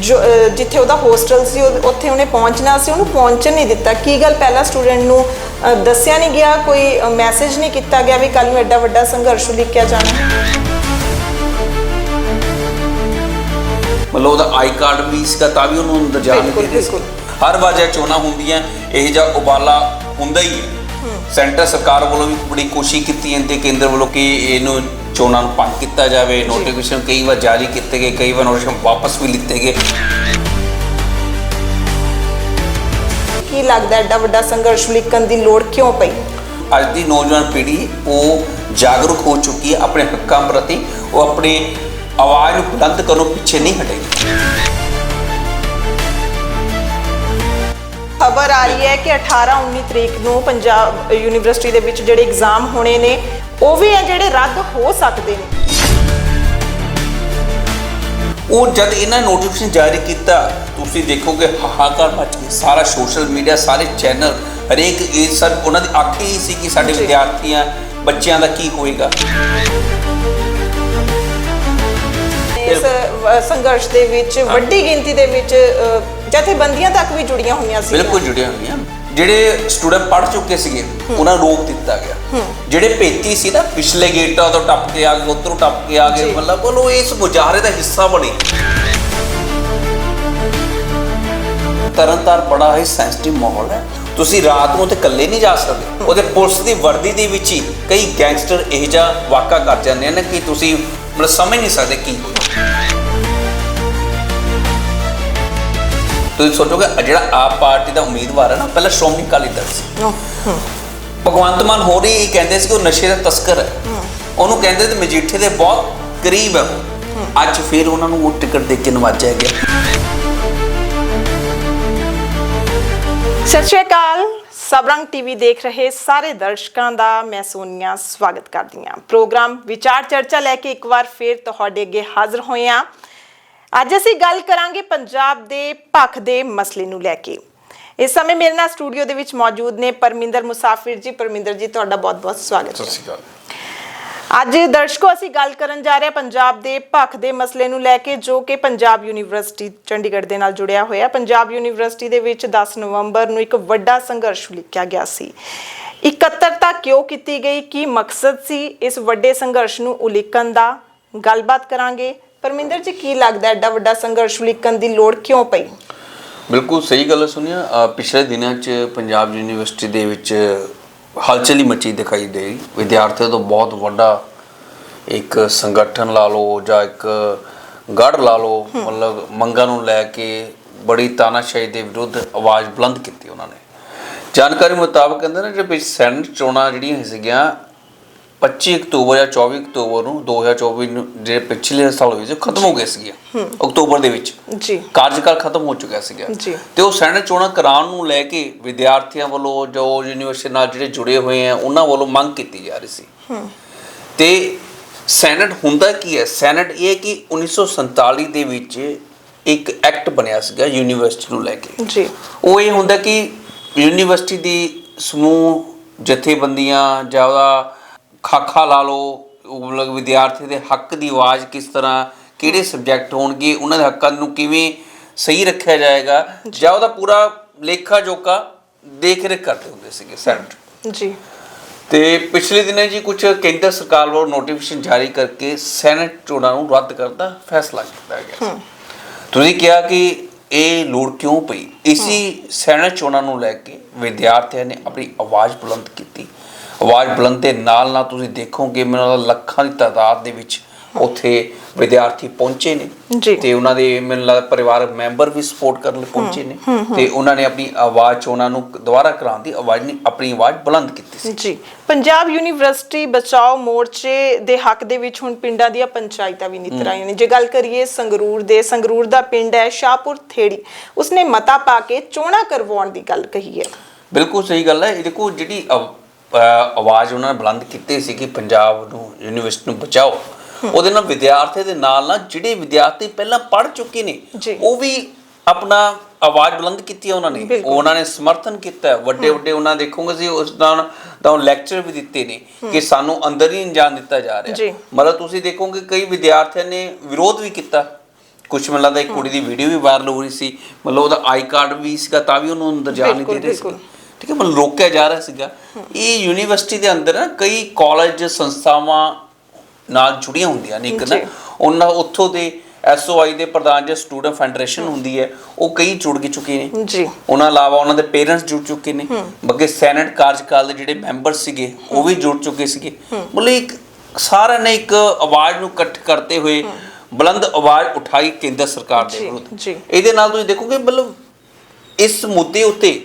ਜੋ ਜਿੱਥੇ ਉਹਦਾ ਹੋਸਟਲ ਸੀ ਉੱਥੇ ਉਹਨੇ ਪਹੁੰਚਣਾ ਸੀ ਉਹਨੂੰ ਪਹੁੰਚਣ ਨਹੀਂ ਦਿੱਤਾ। ਕੀ ਗੱਲ ਪਹਿਲਾ ਸਟੂਡੈਂਟ ਨੂੰ ਦੱਸਿਆ ਨਹੀਂ ਗਿਆ ਕੋਈ ਮੈਸੇਜ ਨਹੀਂ ਕੀਤਾ ਗਿਆ ਵੀ ਕੱਲ ਨੂੰ ਐਡਾ ਵੱਡਾ ਸੰਘਰਸ਼ ਲਿਖਿਆ ਜਾਣਾ? ਮਤਲਬ ਉਹਦਾ ਆਈ ਕਾਰਡ ਵੀ ਸੀਗਾ ਤਾਂ ਵੀ ਉਹਨੂੰ ਅੰਦਰ ਜਾਣ ਨਹੀਂ ਬਿਲਕੁਲ। ਹਰ ਵਾਰ ਜਦ ਚੋਣਾਂ ਹੁੰਦੀਆਂ ਇਹ ਜਿਹਾ ਉਬਾਲਾ ਹੁੰਦਾ ਹੀ ਹੈ। ਸੈਂਟਰ ਸਰਕਾਰ ਵੱਲੋਂ ਵੀ ਬੜੀ ਕੋਸ਼ਿਸ਼ ਕੀਤੀ ਜਾਂਦੀ ਕੇਂਦਰ ਵੱਲੋਂ ਕਿ ਇਹਨੂੰ ਚੋਣਾਂ ਨੂੰ ਭੰਗ ਕੀਤਾ ਜਾਵੇ ਨੋਟੀਫਿਕੇਸ਼ਨ ਕਈ ਵਾਰ ਜਾਰੀ ਕੀਤੇ ਗਏ ਕਈ ਵਾਰ ਨੋਟੀਫਿਕੇਸ਼ਨ ਵਾਪਸ ਵੀ ਲਿੱਤੇ ਗਏ। ਕੀ ਲੱਗਦਾ ਐਡਾ ਵੱਡਾ ਸੰਘਰਸ਼ ਲਿਖਣ ਦੀ ਲੋੜ ਕਿਉਂ ਪਈ? ਅੱਜ ਦੀ ਨੌਜਵਾਨ ਪੀੜ੍ਹੀ ਉਹ ਜਾਗਰੂਕ ਹੋ ਚੁੱਕੀ ਹੈ ਆਪਣੇ ਹੱਕਾਂ ਪ੍ਰਤੀ ਉਹ ਆਪਣੀ ਆਵਾਜ਼ ਨੂੰ ਬੁਲੰਦ ਕਰਨੋਂ ਪਿੱਛੇ ਨਹੀਂ ਹਟੇਗੀ ਖਬਰ ਆ ਰਹੀ ਹੈ ਕਿ 18 19 ਤਰੀਕ ਨੂੰ ਪੰਜਾਬ ਯੂਨੀਵਰਸਿਟੀ ਦੇ ਵਿੱਚ ਜਿਹੜੇ ਐਗਜ਼ਾਮ ਹੋਣੇ ਨੇ ਉਹ ਵੀ ਹੈ ਜਿਹੜੇ ਰੱਦ ਹੋ ਸਕਦੇ ਨੇ। ਉਹ ਜਦ ਇਹਨਾਂ ਨੋਟੀਫਿਕੇਸ਼ਨ ਜਾਰੀ ਕੀਤਾ ਤੁਸੀਂ ਦੇਖੋਗੇ ਹਾਹਾਕਾਰ ਮਚ ਗਈ ਸਾਰਾ ਸੋਸ਼ਲ ਮੀਡੀਆ ਸਾਰੇ ਚੈਨਲ ਹਰੇਕ ਇਹ ਸਰ ਉਹਨਾਂ ਦੀ ਆਖ ਹੀ ਸੀ ਕਿ ਸਾਡੇ। ਵਿਦਿਆਰਥੀਆਂ ਬੱਚਿਆਂ ਦਾ ਕੀ ਹੋਏਗਾ। ਇਸ ਸੰਘਰਸ਼ ਦੇ ਵਿੱਚ ਵੱਡੀ ਗਿਣਤੀ ਦੇ ਵਿੱਚ ਜਥੇਬੰਦੀਆਂ ਤੱਕ ਵੀ ਜੁੜੀਆਂ ਹੋਈਆਂ ਸੀ ਬਿਲਕੁਲ ਜੁੜੀਆਂ ਹੋਈਆਂ। ਜਿਹੜੇ ਸਟੂਡੈਂਟ ਪੜ੍ਹ ਚੁੱਕੇ ਸੀਗੇ ਉਹਨਾਂ ਨੂੰ ਰੋਕ ਦਿੱਤਾ ਗਿਆ। ਜਿਹੜੇ ਭੇਤੀ ਸੀ ਨਾ ਪਿਛਲੇ ਗੇਟਾਂ ਤੋਂ ਟੱਪ ਕੇ ਆ ਗਏ ਉਧਰੋਂ ਟੱਪ ਕੇ ਆ ਗਏ ਜੀ। ਮਤਲਬ ਉਹ ਇਸ ਮੁਜ਼ਾਹਰੇ ਦਾ ਹਿੱਸਾ ਬਣੇ। ਤਰਨਤਾਰ ਬੜਾ ਹੀ ਸੈਂਸਿਟਿਵ ਮਾਹੌਲ ਹੈ। ਤੁਸੀਂ ਰਾਤ ਨੂੰ ਤੇ ਇਕੱਲੇ ਨਹੀਂ ਜਾ ਸਕਦੇ। ਉਹਦੇ ਪੁਲਿਸ ਦੀ ਵਰਦੀ ਦੇ ਵਿੱਚ ਹੀ ਕਈ ਗੈਂਗਸਟਰ ਇਹ ਜਿਹਾ ਵਾਕਾ ਕਰ ਜਾਂਦੇ ਨੇ ਕਿ ਤੁਸੀਂ ਮਤਲਬ ਸਮਝ ਨਹੀਂ ਸਕਦੇ ਕੀ। ਹੋਇਆ ਤੁਸੀਂ ਸੋਚੋਗੇ ਜਿਹੜਾ ਆਪ ਪਾਰਟੀ ਦਾ ਉਮੀਦਵਾਰ ਹੈ ਨਾ ਪਹਿਲਾਂ ਸ਼੍ਰੋਮਣੀ ਅਕਾਲੀ ਦਲ ਸੀ। ਭਗਵੰਤ ਮਾਨ ਹੋ ਰਹੀ ਕਹਿੰਦੇ ਸੀ ਕਿ ਉਹ ਨਸ਼ੇ ਦਾ ਤਸਕਰ ਹੈ। ਉਹਨੂੰ ਕਹਿੰਦੇ ਤੇ ਮਜੀਠੇ ਦੇ ਬਹੁਤ ਕਰੀਬ ਹੈ। ਅੱਜ ਫਿਰ ਉਹਨਾਂ ਨੂੰ ਉਹ ਟਿਕਟ ਦੇ ਕੇ ਨਵਾਜਿਆ ਗਿਆ। ਸਤਿ ਸ਼੍ਰੀ ਅਕਾਲ। ਸਬਰੰਗ ਟੀਵੀ ਦੇਖ ਰਹੇ ਸਾਰੇ ਦਰਸ਼ਕਾਂ ਦਾ ਮੈਂ ਸੋਨੀਆ ਸਵਾਗਤ ਕਰਦੀ ਹਾਂ। ਪ੍ਰੋਗਰਾਮ ਵਿਚਾਰ ਚਰਚਾ ਲੈ ਕੇ ਇੱਕ ਵਾਰ ਫੇਰ ਤੁਹਾਡੇ ਅੱਗੇ ਹਾਜ਼ਰ ਹੋਏ ਹਾਂ। ਅੱਜ ਅਸੀਂ ਗੱਲ ਕਰਾਂਗੇ ਪੰਜਾਬ ਦੇ ਭੱਖ ਦੇ ਮਸਲੇ ਨੂੰ ਲੈ ਕੇ। ਇਸ ਸਮੇਂ ਮੇਰੇ ਨਾਲ ਸਟੂਡੀਓ ਦੇ ਵਿੱਚ ਮੌਜੂਦ ਨੇ ਪਰਮਿੰਦਰ ਮੁਸਾਫਿਰ ਜੀ। ਪਰਮਿੰਦਰ ਜੀ ਤੁਹਾਡਾ ਬਹੁਤ-ਬਹੁਤ ਸਵਾਗਤ ਹੈ। ਸ਼੍ਰੀ ਅਕਾਲ। ਅੱਜ ਦਰਸ਼ਕੋ ਅਸੀਂ ਗੱਲ ਕਰਨ ਜਾ ਰਹੇ ਹਾਂ ਪੰਜਾਬ ਦੇ ਭੱਖ ਦੇ ਮਸਲੇ ਨੂੰ ਲੈ ਕੇ ਜੋ ਕਿ ਪੰਜਾਬ ਯੂਨੀਵਰਸਿਟੀ ਚੰਡੀਗੜ੍ਹ ਦੇ ਨਾਲ ਜੁੜਿਆ ਹੋਇਆ। ਪੰਜਾਬ ਯੂਨੀਵਰਸਿਟੀ ਦੇ ਵਿੱਚ 10 ਨਵੰਬਰ ਨੂੰ ਇੱਕ ਵੱਡਾ ਸੰਘਰਸ਼ ਲਿਖਿਆ ਗਿਆ ਸੀ। ਇਕੱਤਰਤਾ ਕਿਉਂ ਕੀਤੀ ਗਈ? ਕੀ ਮਕਸਦ ਸੀ ਇਸ ਵੱਡੇ ਸੰਘਰਸ਼ ਨੂੰ ਉਲੀਕਣ ਦਾ? ਗੱਲਬਾਤ ਕਰਾਂਗੇ। ਪਰਮਿੰਦਰ ਜੀ ਕੀ ਲੱਗਦਾ ਐਡਾ ਵੱਡਾ ਸੰਘਰਸ਼ ਉਲੀਕਣ ਦੀ ਲੋੜ ਕਿਉਂ ਪਈ? ਬਿਲਕੁਲ ਸਹੀ ਗੱਲ ਸੁਣਿਆ ਪਿਛਲੇ ਦਿਨਾਂ 'ਚ ਪੰਜਾਬ ਯੂਨੀਵਰਸਿਟੀ ਦੇ ਵਿੱਚ ਹਲਚਲ ਮਚੀ ਦਿਖਾਈ ਦੇ ਵਿਦਿਆਰਥੀਆਂ ਤੋਂ ਬਹੁਤ ਵੱਡਾ ਇੱਕ ਸੰਗਠਨ ਲਾ ਲਓ ਜਾਂ ਇੱਕ ਗੜ ਲਾ ਲਓ ਮਤਲਬ ਮੰਗਾਂ ਨੂੰ ਲੈ ਕੇ ਬੜੀ ਤਾਨਾਸ਼ਾਹੀ ਦੇ ਵਿਰੁੱਧ ਆਵਾਜ਼ ਬੁਲੰਦ ਕੀਤੀ ਉਹਨਾਂ ਨੇ। ਜਾਣਕਾਰੀ ਮੁਤਾਬਕ ਕਹਿੰਦੇ ਨੇ ਕਿ ਪਿਛ ਸੈਨਟ ਚੋਣਾਂ ਜਿਹੜੀਆਂ ਸੀਗੀਆਂ 25 ਅਕਤੂਬਰ ਜਾਂ 24 ਅਕਤੂਬਰ ਨੂੰ 2024 ਨੂੰ ਜਿਹੜੇ ਪਿਛਲੇ ਸਾਲ ਹੋਏ ਸੀ ਉਹ ਖਤਮ ਹੋ ਗਏ ਸੀਗੇ ਅਕਤੂਬਰ ਦੇ ਵਿੱਚ। ਜੀ। ਕਾਰਜਕਾਲ ਖਤਮ ਹੋ ਚੁੱਕਿਆ ਸੀਗਾ। ਜੀ। ਤੇ ਉਹ ਸੈਨੇਟ ਚੋਣਾਂ ਕਰਾਉਣ ਨੂੰ ਲੈ ਕੇ ਵਿਦਿਆਰਥੀਆਂ ਵੱਲੋਂ ਜੋ ਯੂਨੀਵਰਸਿਟੀ ਨਾਲ ਜਿਹੜੇ ਜੁੜੇ ਹੋਏ ਆ ਉਹਨਾਂ ਵੱਲੋਂ ਮੰਗ ਕੀਤੀ ਜਾ ਰਹੀ ਸੀ। ਤੇ ਸੈਨੇਟ ਹੁੰਦਾ ਕੀ ਹੈ? ਸੈਨੇਟ ਇਹ ਕਿ 1947 ਦੇ ਵਿੱਚ ਇੱਕ ਐਕਟ ਬਣਿਆ ਸੀਗਾ ਯੂਨੀਵਰਸਿਟੀ ਨੂੰ ਲੈ ਕੇ। ਜੀ। ਉਹ ਇਹ ਹੁੰਦਾ ਕਿ ਯੂਨੀਵਰਸਿਟੀ ਦੀ ਸਮੂਹ ਜਥੇਬੰਦੀਆਂ ਜਾਂ ਉਹਦਾ ਖਾਖਾ ਲਾ ਲਓ ਮਤਲਬ ਵਿਦਿਆਰਥੀ ਦੇ ਹੱਕ ਦੀ ਆਵਾਜ਼ ਕਿਸ ਤਰ੍ਹਾਂ ਕਿਹੜੇ ਸਬਜੈਕਟ ਹੋਣਗੇ ਉਹਨਾਂ ਦੇ ਹੱਕਾਂ ਨੂੰ ਕਿਵੇਂ ਸਹੀ ਰੱਖਿਆ ਜਾਏਗਾ ਜਾਂ ਉਹਦਾ ਪੂਰਾ ਲੇਖਾ ਜੋਖਾ ਦੇਖ ਰੇਖ ਕਰਦੇ ਹੁੰਦੇ ਸੀਗੇ ਸੈਨੇਟ ਜੀ। ਤੇ ਪਿਛਲੇ ਦਿਨਾਂ ਜੀ ਕੁਝ ਕੇਂਦਰ ਸਰਕਾਰ ਵੱਲੋਂ ਨੋਟੀਫਿਕੇਸ਼ਨ ਜਾਰੀ ਕਰਕੇ ਸੈਨੇਟ ਚੋਣਾਂ ਨੂੰ ਰੱਦ ਕਰਨ ਦਾ ਫੈਸਲਾ ਕੀਤਾ ਗਿਆ ਤੁਸੀਂ ਕਿਹਾ ਕਿ ਇਹ ਲੋੜ ਕਿਉਂ ਪਈ? ਇਸੀ ਸੈਨੇਟ ਚੋਣਾਂ ਨੂੰ ਲੈ ਕੇ ਵਿਦਿਆਰਥੀਆਂ ਨੇ ਆਪਣੀ ਆਵਾਜ਼ ਬੁਲੰਦ ਕੀਤੀ। ਆਵਾਜ਼ ਬੁਲੰਦ ਦੇ ਨਾਲ ਨਾਲ ਤੁਸੀਂ ਦੇਖੋਗੇ ਮੈਨੂੰ ਲੱਗਦਾ ਲੱਖਾਂ ਦੀ ਤਾਦਾਦ ਦੇ ਵਿੱਚ ਉੱਥੇ ਵਿਦਿਆਰਥੀ ਪਹੁੰਚੇ ਨੇ। ਤੇ ਉਹਨਾਂ ਦੇ ਮੈਨੂੰ ਲੱਗਦਾ ਪਰਿਵਾਰਕ ਮੈਂਬਰ ਵੀ ਸਪੋਰਟ ਕਰਨ ਲਈ ਪਹੁੰਚੇ ਨੇ। ਤੇ ਉਹਨਾਂ ਨੇ ਆਪਣੀ ਆਵਾਜ਼ ਚੋਣਾਂ ਨੂੰ ਦੁਬਾਰਾ ਕਰਾਉਣ ਦੀ ਆਵਾਜ਼ ਨੇ ਆਪਣੀ ਆਵਾਜ਼ ਬੁਲੰਦ ਕੀਤੀ ਸੀ। ਜੀ। ਪੰਜਾਬ ਯੂਨੀਵਰਸਿਟੀ ਬਚਾਓ ਮੋਰਚੇ ਦੇ ਹੱਕ ਦੇ ਵਿੱਚ ਹੁਣ ਪਿੰਡਾਂ ਦੀਆਂ ਪੰਚਾਇਤਾਂ ਵੀ ਨਿੱਤਰ ਆਈਆਂ ਨੇ। ਜੇ ਗੱਲ ਕਰੀਏ ਸੰਗਰੂਰ ਦੇ ਸੰਗਰੂਰ ਦਾ ਪਿੰਡ ਹੈ ਸ਼ਾਹਪੁਰ ਥੇੜੀ। ਉਸਨੇ ਮਤਾ ਪਾ ਕੇ ਚੋਣਾਂ ਕਰਵਾਉਣ ਦੀ ਗੱਲ ਕਹੀ ਹੈ। ਬਿਲਕੁਲ ਸਹੀ ਗੱਲ ਹੈ। ਇਹ ਦੇਖੋ ਜਿਹੜੀ ਆਵਾਜ਼ ਉਹਨਾਂ ਨੇ ਬੁਲੰਦ ਕੀਤੀ ਸੀ ਕਿ ਪੰਜਾਬ ਨੂੰ ਯੂਨੀਵਰਸਿਟੀ ਨੂੰ ਬਚਾਓ ਉਹਦੇ ਨਾਲ ਵਿਦਿਆਰਥੀ ਦੇ ਨਾਲ ਨਾਲ ਜਿਹੜੇ ਵਿਦਿਆਰਥੀ ਪਹਿਲਾਂ ਪੜ੍ਹ ਚੁੱਕੇ ਨੇ। ਉਹ ਵੀ ਆਪਣਾ ਆਵਾਜ਼ ਬੁਲੰਦ ਕੀਤੀ ਹੈ ਉਹਨਾਂ ਨੇ। ਉਹਨਾਂ ਨੇ ਸਮਰਥਨ ਕੀਤਾ। ਵੱਡੇ ਵੱਡੇ ਉਹਨਾਂ ਦੇਖੋਗੇ ਸੀ ਉਸ ਦਾ ਤਾਂ ਲੈਕਚਰ ਵੀ ਦਿੱਤੇ ਨੇ ਕਿ ਸਾਨੂੰ ਅੰਦਰ ਹੀ ਜਾਣ ਦਿੱਤਾ ਜਾ। ਰਿਹਾ ਮਤਲਬ ਤੁਸੀਂ ਦੇਖੋਗੇ ਕਈ ਵਿਦਿਆਰਥੀਆਂ ਨੇ ਵਿਰੋਧ ਵੀ ਕੀਤਾ ਕੁਝ ਮੈਨੂੰ ਲੱਗਦਾ ਇੱਕ ਕੁੜੀ ਦੀ ਵੀਡੀਓ ਵੀ ਵਾਇਰਲ ਹੋ ਰਹੀ ਸੀ ਮਤਲਬ ਉਹਦਾ ਆਈ ਕਾਰਡ ਵੀ ਸੀਗਾ ਤਾਂ ਵੀ ਉਹਨੂੰ ਅੰਦਰ ਜਾਣ ਨਹੀਂ ਦੇ ਰਹੇ ਸੀ। ਠੀਕ ਹੈ ਮਤਲਬ ਰੋਕਿਆ ਜਾ ਰਿਹਾ ਸੀਗਾ। ਇਹ ਯੂਨੀਵਰਸਿਟੀ ਦੇ ਅੰਦਰ ਨਾ ਕਈ ਕਾਲਜ ਸੰਸਥਾਵਾਂ ਨਾਲ ਜੁੜੀਆਂ ਹੁੰਦੀਆਂ ਨੇ ਇੱਕ ਨਾ। ਉਹਨਾਂ ਉੱਥੋਂ ਦੇ ਐਸਓਆਈ ਦੇ ਪ੍ਰਧਾਨ ਜਾਂ ਸਟੂਡੈਂਟ ਫੈਡਰੇਸ਼ਨ ਹੁੰਦੀ ਹੈ ਉਹ ਕਈ ਜੁੜ ਕੇ ਚੁੱਕੇ ਨੇ। ਜੀ। ਉਹਨਾਂ ਇਲਾਵਾ ਉਹਨਾਂ ਦੇ ਪੇਰੈਂਟਸ ਜੁੜ ਚੁੱਕੇ ਨੇ। ਬੱਗੇ ਸੈਨੇਟ ਕਾਰਜਕਾਲ ਦੇ ਜਿਹੜੇ ਮੈਂਬਰ ਸੀਗੇ ਉਹ ਵੀ ਜੁੜ ਚੁੱਕੇ ਸੀਗੇ। ਮਤਲਬ ਇੱਕ ਸਾਰਿਆਂ ਨੇ ਇੱਕ ਆਵਾਜ਼ ਨੂੰ ਇਕੱਠ ਕਰਦੇ ਹੋਏ ਬੁਲੰਦ ਆਵਾਜ਼ ਉਠਾਈ ਕੇਂਦਰ ਸਰਕਾਰ ਦੇ ਵਿਰੁੱਧ। ਜੀ। ਇਹਦੇ ਨਾਲ ਤੁਸੀਂ ਦੇਖੋਗੇ ਮਤਲਬ ਇਸ ਮੁੱਦੇ ਉੱਤੇ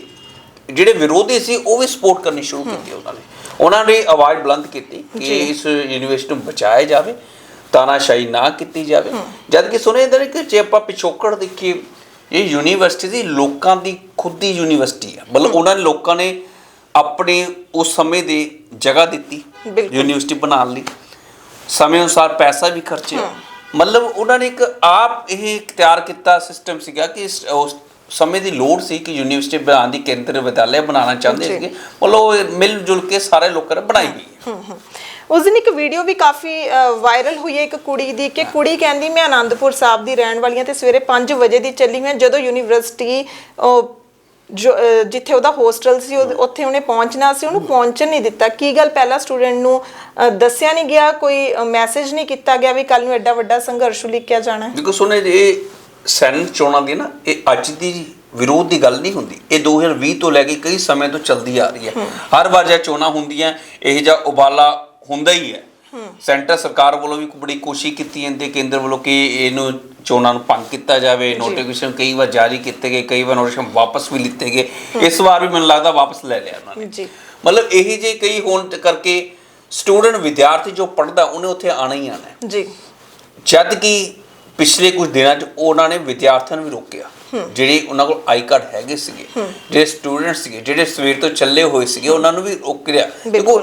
ਜਿਹੜੇ ਵਿਰੋਧੀ ਸੀ ਉਹ ਵੀ ਸਪੋਰਟ ਕਰਨੀ ਸ਼ੁਰੂ ਕੀਤੀ ਉਹਨਾਂ ਨੇ। ਉਹਨਾਂ ਨੇ ਆਵਾਜ਼ ਬੁਲੰਦ ਕੀਤੀ ਕਿ। ਇਸ ਯੂਨੀਵਰਸਿਟੀ ਨੂੰ ਬਚਾਇਆ ਜਾਵੇ ਤਾਨਾਸ਼ਾਹੀ ਨਾ ਕੀਤੀ ਜਾਵੇ। ਜਦ ਕਿ ਸੁਣਿਆ ਜਾਂਦਾ ਕਿ ਜੇ ਆਪਾਂ ਪਿਛੋਕੜ ਦੇਖੀਏ ਇਹ ਯੂਨੀਵਰਸਿਟੀ ਦੀ ਲੋਕਾਂ ਦੀ ਖੁਦ ਦੀ ਯੂਨੀਵਰਸਿਟੀ ਹੈ ਮਤਲਬ ਉਹਨਾਂ ਨੇ ਲੋਕਾਂ ਨੇ ਆਪਣੇ ਉਸ ਸਮੇਂ ਦੇ ਜਗ੍ਹਾ ਦਿੱਤੀ। ਯੂਨੀਵਰਸਿਟੀ ਬਣਾਉਣ ਲਈ। ਸਮੇਂ ਅਨੁਸਾਰ ਪੈਸਾ ਵੀ ਖਰਚਿਆ। ਮਤਲਬ ਉਹਨਾਂ ਨੇ ਇੱਕ ਆਪ ਇਹ ਇਖਤਿਆਰ ਕੀਤਾ ਸਿਸਟਮ ਸੀਗਾ ਕਿ ਉਸ ਸਮੇਂ ਦੀ ਲੋੜ ਸੀ ਕਿ ਯੂਨੀਵਰਸਿਟੀ ਬਣਾਉਣ ਦੀ ਕੇਂਦਰ ਵਿਦਿਆਲਿਆ ਬਣਾਉਣਾ ਚਾਹੁੰਦੇ। ਸੀਗੇ। ਮਤਲਬ ਮਿਲ ਜੁਲ ਕੇ ਸਾਰੇ ਲੋਕਾਂ ਨੇ ਬਣਾਈ ਗਈ। ਉਸ ਦਿਨ ਇੱਕ ਵੀਡੀਓ ਵੀ ਕਾਫੀ ਵਾਇਰਲ ਹੋਈ ਹੈ ਇੱਕ ਕੁੜੀ ਦੀ ਕਿ ਕੁੜੀ ਕਹਿੰਦੀ ਮੈਂ ਆਨੰਦਪੁਰ ਸਾਹਿਬ ਦੀ ਰਹਿਣ ਵਾਲੀ ਹਾਂ ਤੇ ਸਵੇਰੇ 5 ਵਜੇ ਦੀ ਚੱਲੀ ਮੈਂ ਜਦੋਂ ਯੂਨੀਵਰਸਿਟੀ ਜਿੱਥੇ ਉਹਦਾ ਹੋਸਟਲ ਸੀ ਉੱਥੇ ਉਹਨੇ ਪਹੁੰਚਣਾ ਸੀ ਉਹਨੂੰ ਪਹੁੰਚਣ ਨਹੀਂ ਦਿੱਤਾ। ਕੀ ਗੱਲ ਪਹਿਲਾ ਸਟੂਡੈਂਟ ਨੂੰ ਦੱਸਿਆ ਨਹੀਂ ਗਿਆ? ਕੋਈ ਮੈਸੇਜ ਨਹੀਂ ਕੀਤਾ ਗਿਆ ਵੀ ਕੱਲ ਨੂੰ ਐਡਾ ਵੱਡਾ ਸੰਘਰਸ਼ ਲਿਖਿਆ ਜਾਣਾ ਦੇਖੋ ਸੁਣੇ ਇਹ ਸੈਨੇਟ ਚੋਣਾਂ ਦੀ ਨਾ ਇਹ ਅੱਜ ਦੀ ਵਿਰੋਧ ਦੀ ਗੱਲ ਨਹੀਂ ਹੁੰਦੀ। ਇਹ 2020 ਤੋਂ ਲੈ ਕੇ ਕਈ ਸਮੇਂ ਤੋਂ ਚੱਲਦੀ ਆ ਰਹੀ ਹੈ। ਹਰ ਵਾਰ ਜਦ ਚੋਣਾਂ ਹੁੰਦੀਆਂ ਇਹ ਜਿਹਾ ਉਬਾਲਾ ਹੁੰਦਾ ਹੀ ਹੈ। ਸੈਂਟਰ ਸਰਕਾਰ ਵੱਲੋਂ ਵੀ ਬੜੀ ਕੋਸ਼ਿਸ਼ ਕੀਤੀ ਜਾਂਦੀ ਹੈ ਕੇਂਦਰ ਵੱਲੋਂ ਕਿ ਇਹਨੂੰ ਚੋਣਾਂ ਨੂੰ ਭੰਗ ਕੀਤਾ ਜਾਵੇ ਨੋਟੀਫਿਕੇਸ਼ਨ ਕਈ ਵਾਰ ਜਾਰੀ ਕੀਤੇ ਗਏ ਕਈ ਵਾਰ ਨੋਟੀਫਿਕੇਸ਼ਨ ਵਾਪਸ ਵੀ ਲਿੱਤੇ ਗਏ। ਇਸ ਵਾਰ ਵੀ ਮੈਨੂੰ ਲੱਗਦਾ ਵਾਪਸ ਲੈ ਲਿਆ ਉਹਨਾਂ ਨੇ। ਜੀ। ਮਤਲਬ ਇਹੀ ਜੇ ਕਈ ਹੋਣ ਕਰਕੇ ਸਟੂਡੈਂਟ ਵਿਦਿਆਰਥੀ ਜੋ ਪੜ੍ਹਦਾ ਉਹਨੇ ਉੱਥੇ ਆਣਾ ਹੀ ਆਣਾ ਜੀ। ਜਦ ਕਿ ਪਿਛਲੇ ਕੁਝ ਦਿਨਾਂ 'ਚ ਉਹਨਾਂ ਨੇ ਵਿਦਿਆਰਥੀਆਂ ਨੂੰ ਵੀ ਰੋਕਿਆ। ਜਿਹੜੇ ਉਹਨਾਂ ਕੋਲ ਆਈ ਕਾਰਡ ਹੈਗੇ ਸੀਗੇ ਜਿਹੜੇ ਸਟੂਡੈਂਟ ਸੀਗੇ ਜਿਹੜੇ ਸਵੇਰ ਤੋਂ ਚੱਲੇ ਹੋਏ ਸੀਗੇ ਉਹਨਾਂ ਨੂੰ ਵੀ ਰੋਕ ਲਿਆ। ਦੇਖੋ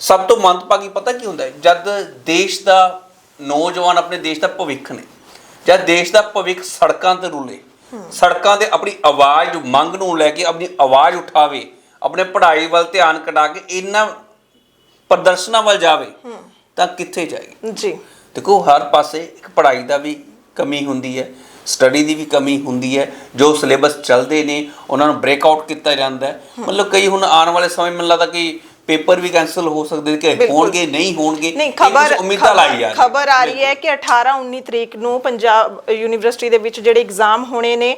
ਸਭ ਤੋਂ ਮੰਦਭਾਗੀ ਪਤਾ ਕੀ ਹੁੰਦਾ ਹੈ? ਜਦ ਦੇਸ਼ ਦਾ ਨੌਜਵਾਨ ਆਪਣੇ ਦੇਸ਼ ਦਾ ਭਵਿੱਖ ਨੇ ਜਦ ਦੇਸ਼ ਦਾ ਭਵਿੱਖ ਸੜਕਾਂ ਤੇ ਰੁਲੇ ਸੜਕਾਂ ਤੇ ਆਪਣੀ ਆਵਾਜ਼ ਮੰਗ ਨੂੰ ਲੈ ਕੇ ਆਪਣੀ ਆਵਾਜ਼ ਉਠਾਵੇ ਆਪਣੇ ਪੜ੍ਹਾਈ ਵੱਲ ਧਿਆਨ ਕਢਾ ਕੇ ਇਹਨਾਂ ਪ੍ਰਦਰਸ਼ਨਾਂ ਵੱਲ ਜਾਵੇ ਤਾਂ ਕਿੱਥੇ ਜਾਏਗੀ? ਜੀ। ਦੇਖੋ ਹਰ ਪਾਸੇ ਇੱਕ ਪੜ੍ਹਾਈ ਦਾ ਵੀ ਕਮੀ ਹੁੰਦੀ ਹੈ ਸਟੱਡੀ ਦੀ ਵੀ ਕਮੀ ਹੁੰਦੀ ਹੈ ਜੋ ਸਿਲੇਬਸ ਚੱਲਦੇ ਨੇ ਉਹਨਾਂ ਨੂੰ ਬ੍ਰੇਕ ਆਊਟ ਕੀਤਾ ਜਾਂਦਾ ਹੈ। ਮਤਲਬ ਕਈ ਹੁਣ ਆਉਣ ਵਾਲੇ ਸਮੇਂ ਮੈਨੂੰ ਲੱਗਦਾ ਕਿ ਪੇਪਰ ਵੀ ਕੈਨਸਲ ਹੋ ਸਕਦੇ ਨੇ ਕਿ। ਹੋਣਗੇ ਨਹੀਂ ਹੋਣਗੇ ਨਹੀਂ ਖਬਰ ਉਮੀਦਾਂ ਲਾਈ ਜਾ ਖਬਰ ਆ ਰਹੀ ਹੈ ਕਿ 18 19 ਤਰੀਕ ਨੂੰ ਪੰਜਾਬ ਯੂਨੀਵਰਸਿਟੀ ਦੇ ਵਿੱਚ ਜਿਹੜੇ ਐਗਜ਼ਾਮ ਹੋਣੇ ਨੇ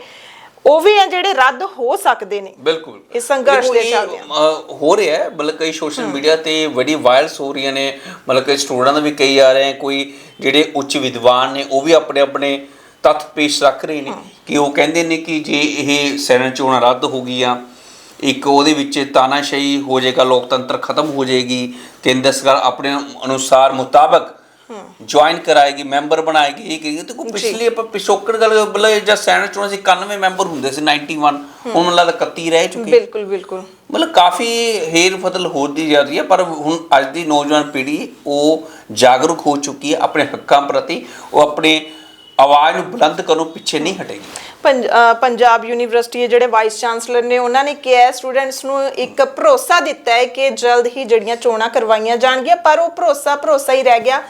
ਉਹ ਵੀ ਆ ਜਿਹੜੇ ਰੱਦ ਹੋ ਸਕਦੇ ਨੇ। ਬਿਲਕੁਲ। ਇਸ ਸੰਘਰਸ਼ ਦੇ। ਅ, ਹੋ ਰਿਹਾ ਹੈ ਮਤਲਬ ਕਈ ਸੋਸ਼ਲ ਮੀਡੀਆ ਤੇ ਬੜੀ ਵਾਇਰਲਸ ਹੋ ਰਹੀਆਂ ਨੇ ਮਤਲਬ ਕਈ ਸਟੂਡੈਂਟ ਵੀ ਕਈ ਆ ਰਹੇ ਕੋਈ ਜਿਹੜੇ ਉੱਚ ਵਿਦਵਾਨ ਨੇ ਉਹ ਵੀ ਆਪਣੇ ਆਪਣੇ ਤੱਥ ਪੇਸ਼ ਰੱਖ ਰਹੇ ਨੇ ਕਿ ਉਹ ਕਹਿੰਦੇ ਨੇ ਕਿ ਜੇ ਇਹ ਸੈਨੇਟ ਚੋਣਾਂ ਰੱਦ ਹੋ ਗਈਆਂ ਇੱਕ ਉਹਦੇ ਵਿੱਚ ਤਾਨਾਸ਼ਾਹੀ ਹੋ ਜਾਏਗਾ ਲੋਕਤੰਤਰ ਖਤਮ ਹੋ ਜਾਏਗੀ ਕੇਂਦਰ ਸਰਕਾਰ ਆਪਣੇ ਅਨੁਸਾਰ ਮੁਤਾਬਕ ਜੁਆਇਨ ਕਰਾਏਗੀ ਮੈਂਬਰ ਬਣਾਏਗੀ ਇਹ ਕਹੇਗੀ ਤੇ ਕੋਈ ਪਿਛਲੀ ਆਪਾਂ ਪਿਛੋਕੜ ਗੱਲ ਮਤਲਬ ਜਦ ਸੈਨੇਟ ਚੋਣਾਂ ਸੀ 91 ਮੈਂਬਰ ਹੁੰਦੇ ਸੀ 91 ਹੁਣ ਮੈਨੂੰ ਲੱਗਦਾ 31 ਰਹਿ ਚੁੱਕੇ ਬਿਲਕੁਲ ਬਿਲਕੁਲ। ਮਤਲਬ ਕਾਫੀ ਹੇਰ ਫਤਲ ਹੋਦੀ ਜਾ ਰਹੀ ਹੈ ਪਰ ਹੁਣ ਅੱਜ ਦੀ ਨੌਜਵਾਨ ਪੀੜ੍ਹੀ ਉਹ ਜਾਗਰੂਕ ਹੋ ਚੁੱਕੀ ਹੈ ਆਪਣੇ ਹੱਕਾਂ ਪ੍ਰਤੀ ਉਹ ਆਪਣੇ ਆਵਾਜ਼ ਨੂੰ ਬੁਲੰਦ ਕਰਨੋਂ ਪਿੱਛੇ ਨਹੀਂ ਹਟੇਗੀ। ਪੰਜਾਬ ਯੂਨੀਵਰਸਿਟੀ ਦੇ ਜਿਹੜੇ ਵਾਈਸ ਚਾਂਸਲਰ ਨੇ ਉਹਨਾਂ ਨੇ ਕਿਹਾ ਸਟੂਡੈਂਟਸ ਨੂੰ ਇੱਕ ਭਰੋਸਾ ਦਿੱਤਾ ਹੈ ਕਿ ਜਲਦ ਹੀ ਜਿਹੜੀਆਂ ਚੋਣਾਂ ਕਰਵਾਈਆਂ ਜਾਣਗੀਆਂ ਪਰ ਉਹ ਭਰੋਸਾ ਭਰੋਸਾ ਹੀ ਰਹਿ ਗਿਆ।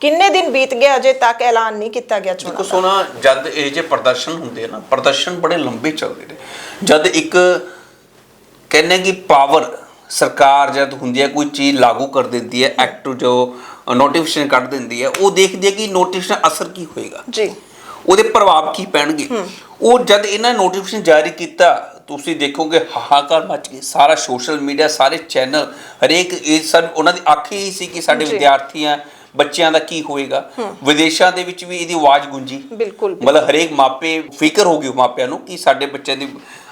ਕਿੰਨੇ ਦਿਨ ਬੀਤ ਗਏ ਅਜੇ ਤੱਕ ਐਲਾਨ ਨਹੀਂ ਕੀਤਾ ਗਿਆ ਚੋਣਾਂ ਦਾ। ਸੋਨਾ ਜਦ ਇਹ ਜੇ ਪ੍ਰਦਰਸ਼ਨ ਹੁੰਦੇ ਨਾ ਪ੍ਰਦਰਸ਼ਨ ਬੜੇ ਲੰਬੇ ਚੱਲਦੇ ਨੇ। ਜਦ ਇੱਕ ਕਹਿੰਦੇ ਕਿ ਪਾਵਰ ਸਰਕਾਰ ਜਦ ਹੁੰਦੀ ਹੈ ਕੋਈ ਚੀਜ਼ ਲਾਗੂ ਕਰ ਦਿੰਦੀ ਹੈ ਐਕਟ ਜੋ ਨੋਟੀਫਿਕੇਸ਼ਨ ਕੱਢ ਦਿੰਦੀ ਹੈ ਉਹ ਦੇਖਦੀ ਹੈ ਕਿ ਨੋਟੀਫਿਕੇਸ਼ਨ ਅਸਰ ਕੀ ਹੋਏਗਾ। ਜੀ। ਉਹਦੇ ਪ੍ਰਭਾਵ ਕੀ ਪੈਣਗੇ? ਉਹ ਜਦ ਇਹਨਾਂ ਨੋਟੀਫਿਕੇਸ਼ਨ ਜਾਰੀ ਕੀਤਾ ਤੁਸੀਂ ਦੇਖੋਗੇ ਹਾਹਾਕਾਰ ਮਚ ਗਈ ਸਾਰਾ ਸੋਸ਼ਲ ਮੀਡੀਆ ਸਾਰੇ ਚੈਨਲ ਹਰੇਕ ਇਹ ਸਭ ਉਹਨਾਂ ਦੀ ਅੱਖ ਹੀ ਸੀ ਕਿ ਸਾਡੇ। ਵਿਦਿਆਰਥੀਆਂ ਬੱਚਿਆਂ ਦਾ ਕੀ ਹੋਏਗਾ? ਵਿਦੇਸ਼ਾਂ ਦੇ ਵਿੱਚ ਵੀ ਇਹਦੀ ਆਵਾਜ਼ ਗੂੰਜੀ। ਬਿਲਕੁਲ ਮਤਲਬ ਹਰੇਕ ਮਾਪੇ ਫਿਕਰ ਹੋ ਗਈ ਮਾਪਿਆਂ ਨੂੰ ਕਿ ਸਾਡੇ ਬੱਚਿਆਂ ਦੀ